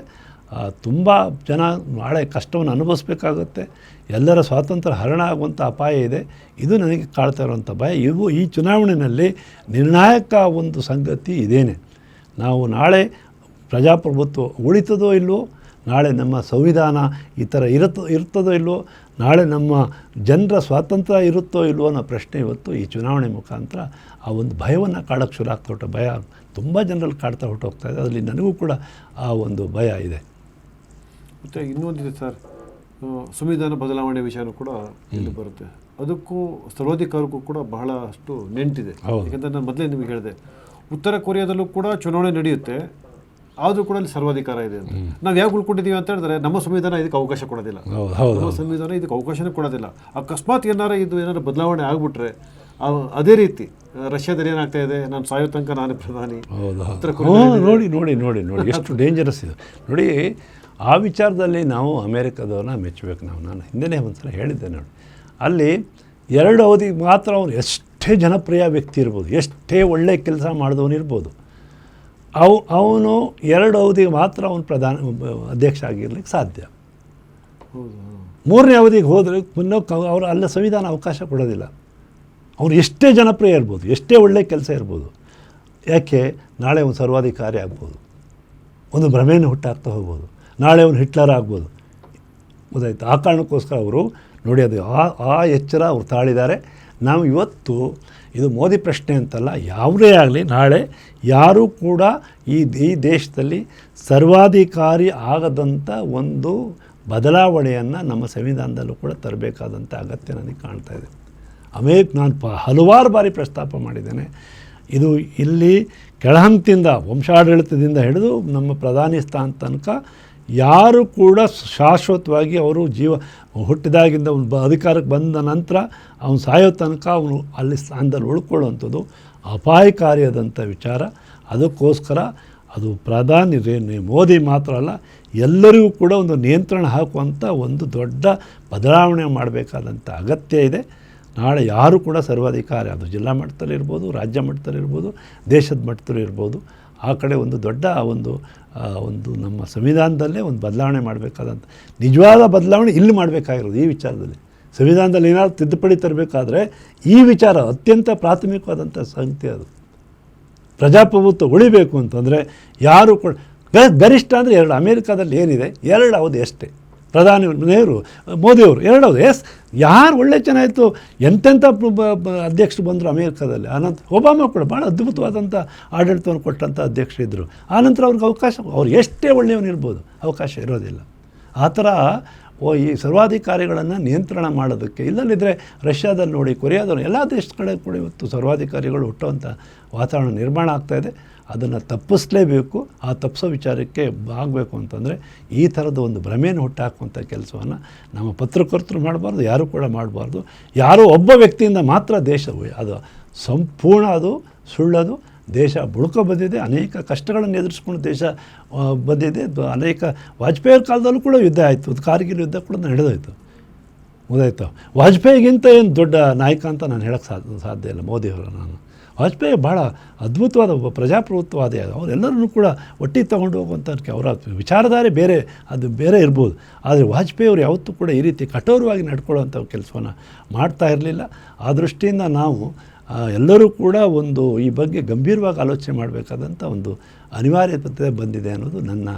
ತುಂಬ ಜನ ನಾಳೆ ಕಷ್ಟವನ್ನು ಅನುಭವಿಸ್ಬೇಕಾಗುತ್ತೆ. ಎಲ್ಲರ ಸ್ವಾತಂತ್ರ್ಯ ಹರಣ ಆಗುವಂಥ ಅಪಾಯ ಇದೆ. ಇದು ನನಗೆ ಕಾಡ್ತಾ ಇರುವಂಥ ಭಯ ಇವು ಈ ಚುನಾವಣೆಯಲ್ಲಿ ನಿರ್ಣಾಯಕ ಒಂದು ಸಂಗತಿ ಇದೇನೆ. ನಾವು ನಾಳೆ ಪ್ರಜಾಪ್ರಭುತ್ವ ಉಳಿತದೋ ಇಲ್ಲವೋ ನಾಳೆ ನಮ್ಮ ಸಂವಿಧಾನ ಈ ಥರ ಇರುತ್ತೋ ಇರ್ತದೋ ಇಲ್ವೋ ನಾಳೆ ನಮ್ಮ ಜನರ ಸ್ವಾತಂತ್ರ್ಯ ಇರುತ್ತೋ ಇಲ್ವೋ ಅನ್ನೋ ಪ್ರಶ್ನೆ ಇವತ್ತು ಈ ಚುನಾವಣೆ ಮುಖಾಂತರ ಆ ಒಂದು ಭಯವನ್ನು ಕಾಡೋಕ್ಕೆ ಶುರು ಆಗ್ತಾ ಹೊಟ್ಟು ಭಯ ತುಂಬ ಜನರಲ್ಲಿ ಕಾಡ್ತಾ ಹೊರಟೋಗ್ತಾ ಇದೆ. ಅದರಲ್ಲಿ ನನಗೂ ಕೂಡ ಆ ಒಂದು ಭಯ ಇದೆ. ಮತ್ತು ಇನ್ನೊಂದಿದೆ ಸರ್. ಸಂವಿಧಾನ ಬದಲಾವಣೆ ವಿಷಯನೂ ಕೂಡ ಇಲ್ಲಿ ಬರುತ್ತೆ. ಅದಕ್ಕೂ ಸರ್ವಾಧಿಕಾರಕ್ಕೂ ಕೂಡ ಬಹಳಷ್ಟು ನೆಂಟಿದೆ. ಯಾಕಂದರೆ ನಾನು ಮೊದಲೇ ನಿಮಗೆ ಹೇಳಿದೆ. ಉತ್ತರ ಕೊರಿಯಾದಲ್ಲೂ ಕೂಡ ಚುನಾವಣೆ ನಡೆಯುತ್ತೆ. ಆದರೂ ಕೂಡ ಅಲ್ಲಿ ಸರ್ವಾಧಿಕಾರ ಇದೆ ಅಂತ. ನಾವು ಯಾಕೆ ಉಳ್ಕೊಂಡಿದ್ದೀವಿ ಅಂತ ಹೇಳಿದ್ರೆ ನಮ್ಮ ಸಂವಿಧಾನ ಇದಕ್ಕೆ ಅವಕಾಶ ಕೊಡೋದಿಲ್ಲ. ನಮ್ಮ ಸಂವಿಧಾನ ಇದಕ್ಕೆ ಅವಕಾಶನೇ ಕೊಡೋದಿಲ್ಲ. ಅಕಸ್ಮಾತ್ ಏನಾರ ಇದು ಏನಾರ ಬದಲಾವಣೆ ಆಗಿಬಿಟ್ರೆ ಅದೇ ರೀತಿ ರಷ್ಯಾದಲ್ಲಿ ಏನಾಗ್ತಾ ಇದೆ ನಾನು ಸಾಯೋ ತನಕ ನಾನು ಪ್ರಧಾನಿ. ನೋಡಿ ನೋಡಿ ನೋಡಿ ನೋಡಿ ಎಷ್ಟು ಡೇಂಜರಸ್ ಇದು. ನೋಡಿ ಆ ವಿಚಾರದಲ್ಲಿ ನಾವು ಅಮೇರಿಕದವ್ರನ್ನ ಮೆಚ್ಚಬೇಕು ನಾವು. ನಾನು ಹಿಂದೆನೇ ಒಂದು ಸಲ ಹೇಳಿದ್ದೆ ನೋಡಿ. ಅಲ್ಲಿ ಎರಡು ಅವಧಿಗೆ ಮಾತ್ರ ಅವ್ರು ಎಷ್ಟೇ ಜನಪ್ರಿಯ ವ್ಯಕ್ತಿ ಇರ್ಬೋದು ಎಷ್ಟೇ ಒಳ್ಳೆಯ ಕೆಲಸ ಮಾಡಿದವನು ಇರ್ಬೋದು ಅವು, ಅವನು ಎರಡು ಅವಧಿಗೆ ಮಾತ್ರ ಅವನು ಪ್ರಧಾನ, ಅಧ್ಯಕ್ಷ ಆಗಿರ್ಲಿಕ್ಕೆ ಸಾಧ್ಯ. ಮೂರನೇ ಅವಧಿಗೆ ಹೋದರೆ ಮುನ್ನ ಅವರು ಅಲ್ಲ ಸಂವಿಧಾನ ಅವಕಾಶ ಕೊಡೋದಿಲ್ಲ. ಅವ್ರು ಎಷ್ಟೇ ಜನಪ್ರಿಯ ಇರ್ಬೋದು, ಎಷ್ಟೇ ಒಳ್ಳೆಯ ಕೆಲಸ ಇರ್ಬೋದು, ಯಾಕೆ? ನಾಳೆ ಒಂದು ಸರ್ವಾಧಿಕಾರಿ ಆಗ್ಬೋದು, ಒಂದು ಭ್ರಮೆಯನ್ನು ಹುಟ್ಟಾಗ್ತಾ ಹೋಗ್ಬೋದು, ನಾಳೆ ಅವನು ಹಿಟ್ಲರ್ ಆಗ್ಬೋದು. ಗೊತ್ತಾಯ್ತು? ಆ ಕಾರಣಕ್ಕೋಸ್ಕರ ಅವರು ನೋಡಿ, ಅದು ಆ ಆ ಎಚ್ಚರ ಅವ್ರು ತಾಳಿದ್ದಾರೆ. ನಾವು ಇವತ್ತು ಇದು ಮೋದಿ ಪ್ರಶ್ನೆ ಅಂತಲ್ಲ, ಯಾವುದೇ ಆಗಲಿ ನಾಳೆ ಯಾರೂ ಕೂಡ ಈ ದೇಶದಲ್ಲಿ ಸರ್ವಾಧಿಕಾರಿ ಆಗದಂಥ ಒಂದು ಬದಲಾವಣೆಯನ್ನು ನಮ್ಮ ಸಂವಿಧಾನದಲ್ಲೂ ಕೂಡ ತರಬೇಕಾದಂಥ ಅಗತ್ಯ ನನಗೆ ಕಾಣ್ತಾ ಇದೆ. ಅಮೇಕ್ ನಾನು ಪ, ಹಲವಾರು ಬಾರಿ ಪ್ರಸ್ತಾಪ ಮಾಡಿದ್ದೇನೆ. ಇದು ಇಲ್ಲಿ ಕೆಳಹಂತದಿಂದ ವಂಶಾಡಳಿತದಿಂದ ಹಿಡಿದು ನಮ್ಮ ಪ್ರಧಾನಿ ಸ್ಥಾನ ತನಕ ಯಾರು ಕೂಡ ಶಾಶ್ವತವಾಗಿ ಅವರು ಜೀವ ಹುಟ್ಟಿದಾಗಿಂದ ಒಂದು ಬ ಅಧಿಕಾರಕ್ಕೆ ಬಂದ ನಂತರ ಅವನು ಸಾಯೋ ತನಕ ಅವನು ಅಲ್ಲಿ ಸ್ಥಾನದಲ್ಲಿ ಉಳ್ಕೊಳ್ಳುವಂಥದ್ದು ಅಪಾಯಕಾರಿಯಾದಂಥ ವಿಚಾರ. ಅದಕ್ಕೋಸ್ಕರ ಅದು ಪ್ರಧಾನಿ ಮೋದಿ ಮಾತ್ರ ಅಲ್ಲ, ಎಲ್ಲರಿಗೂ ಕೂಡ ಒಂದು ನಿಯಂತ್ರಣ ಹಾಕುವಂಥ ಒಂದು ದೊಡ್ಡ ಬದಲಾವಣೆ ಮಾಡಬೇಕಾದಂಥ ಅಗತ್ಯ ಇದೆ. ನಾಳೆ ಯಾರು ಕೂಡ ಸರ್ವಾಧಿಕಾರಿ ಅದು ಜಿಲ್ಲಾ ಮಟ್ಟದಲ್ಲಿ ಇರ್ಬೋದು ರಾಜ್ಯ ಮಟ್ಟದಲ್ಲಿ ಇರ್ಬೋದು ದೇಶದ ಮಟ್ಟದಲ್ಲಿ ಇರ್ಬೋದು ಆ ಕಡೆ ಒಂದು ದೊಡ್ಡ ಒಂದು ಒಂದು ನಮ್ಮ ಸಂವಿಧಾನದಲ್ಲೇ ಒಂದು ಬದಲಾವಣೆ ಮಾಡಬೇಕಾದಂಥ, ನಿಜವಾದ ಬದಲಾವಣೆ ಇಲ್ಲಿ ಮಾಡಬೇಕಾಗಿರೋದು ಈ ವಿಚಾರದಲ್ಲಿ. ಸಂವಿಧಾನದಲ್ಲಿ ಏನಾದರೂ ತಿದ್ದುಪಡಿ ತರಬೇಕಾದ್ರೆ ಈ ವಿಚಾರ ಅತ್ಯಂತ ಪ್ರಾಥಮಿಕವಾದಂಥ ಸಂಗತಿ ಅದು. ಪ್ರಜಾಪ್ರಭುತ್ವ ಉಳಿಬೇಕು ಅಂತಂದರೆ ಯಾರು ಕೂಡ, ಗರಿಷ್ಠ ಅಂದರೆ ಎರಡು, ಅಮೇರಿಕಾದಲ್ಲಿ ಏನಿದೆ, ಎರಡು ಅವಧಿ ಅಷ್ಟೇ ಪ್ರಧಾನಿ ನೆಹರು ಮೋದಿಯವರು ಎರಡು ಅವಧಿ ಎಸ್ ಯಾರು ಒಳ್ಳೆ ಚೆನ್ನಾಯಿತು ಎಂತೆಂಥ ಅಧ್ಯಕ್ಷರು ಬಂದರು ಅಮೇರಿಕಾದಲ್ಲಿ. ಆನಂತರ ಒಬಾಮ ಕೂಡ ಭಾಳ ಅದ್ಭುತವಾದಂಥ ಆಡಳಿತವನ್ನು ಕೊಟ್ಟಂಥ ಅಧ್ಯಕ್ಷರಿದ್ದರು ಆನಂತರ ಅವ್ರಿಗೆ ಅವಕಾಶ, ಅವ್ರು ಎಷ್ಟೇ ಒಳ್ಳೆಯವನಿರ್ಬೋದು, ಅವಕಾಶ ಇರೋದಿಲ್ಲ. ಆ ಥರ ಓ ಈ ಸರ್ವಾಧಿಕಾರಿಗಳನ್ನು ನಿಯಂತ್ರಣ ಮಾಡೋದಕ್ಕೆ ಇಲ್ಲದಿದ್ದರೆ ರಷ್ಯಾದಲ್ಲಿ ನೋಡಿ, ಕೊರಿಯಾದಲ್ಲಿ ಎಲ್ಲ ದೇಶದ ಕಡೆ ಇವತ್ತು ಸರ್ವಾಧಿಕಾರಿಗಳು ಹುಟ್ಟುವಂಥ ವಾತಾವರಣ ನಿರ್ಮಾಣ ಆಗ್ತಾಯಿದೆ ಅದನ್ನು ತಪ್ಪಿಸಲೇಬೇಕು. ಆ ತಪ್ಪಿಸೋ ವಿಚಾರಕ್ಕೆ ಆಗಬೇಕು ಅಂತಂದರೆ ಈ ಥರದ ಒಂದು ಭ್ರಮೆಯನ್ನು ಹುಟ್ಟಾಕುವಂಥ ಕೆಲಸವನ್ನು ನಮ್ಮ ಪತ್ರಕರ್ತರು ಮಾಡಬಾರ್ದು, ಯಾರೂ ಕೂಡ ಮಾಡಬಾರ್ದು. ಯಾರೋ ಒಬ್ಬ ವ್ಯಕ್ತಿಯಿಂದ ಮಾತ್ರ ದೇಶ ಅದು ಸಂಪೂರ್ಣ ಅದು, ಸುಳ್ಳದು, ದೇಶ ಬುಡ್ಕೊ ಬಂದಿದೆ. ಅನೇಕ ಕಷ್ಟಗಳನ್ನು ಎದುರಿಸ್ಕೊಂಡು ದೇಶ ಬಂದಿದೆ. ಅನೇಕ ವಾಜಪೇಯಿ ಕಾಲದಲ್ಲೂ ಕೂಡ ಯುದ್ಧ ಆಯಿತು. ಕಾರ್ಗಿಲ್ ಯುದ್ಧ ಕೂಡ ನಡೆದೋಯ್ತು. ಮುದಾಯ್ತು. ವಾಜಪೇಯಿಗಿಂತ ಏನು ದೊಡ್ಡ ನಾಯಕ ಅಂತ ನಾನು ಹೇಳಕ್ಕೆ ಸಾಧ್ಯ ಸಾಧ್ಯ ಇಲ್ಲ. ಮೋದಿಯವರು ನಾನು. ವಾಜಪೇಯಿ ಭಾಳ ಅದ್ಭುತವಾದ ಒಬ್ಬ ಪ್ರಜಾಪ್ರಭುತ್ವವಾದಿ. ಅವರೆಲ್ಲರನ್ನೂ ಕೂಡ ಒಟ್ಟಿಗೆ ತೊಗೊಂಡು ಹೋಗುವಂಥ ಅವರ ವಿಚಾರಧಾರೆ ಬೇರೆ, ಅದು ಬೇರೆ ಇರ್ಬೋದು. ಆದರೆ ವಾಜಪೇಯಿ ಅವರು ಯಾವತ್ತೂ ಕೂಡ ಈ ರೀತಿ ಕಠೋರವಾಗಿ ನಡ್ಕೊಳ್ಳುವಂಥ ಕೆಲಸವನ್ನು ಮಾಡ್ತಾ ಇರಲಿಲ್ಲ. ಆ ದೃಷ್ಟಿಯಿಂದ ನಾವು ಎಲ್ಲರೂ ಕೂಡ ಒಂದು ಈ ಬಗ್ಗೆ ಗಂಭೀರವಾಗಿ ಆಲೋಚನೆ ಮಾಡಬೇಕಾದಂಥ ಒಂದು ಅನಿವಾರ್ಯತೆ ಬಂದಿದೆ ಅನ್ನೋದು ನನ್ನ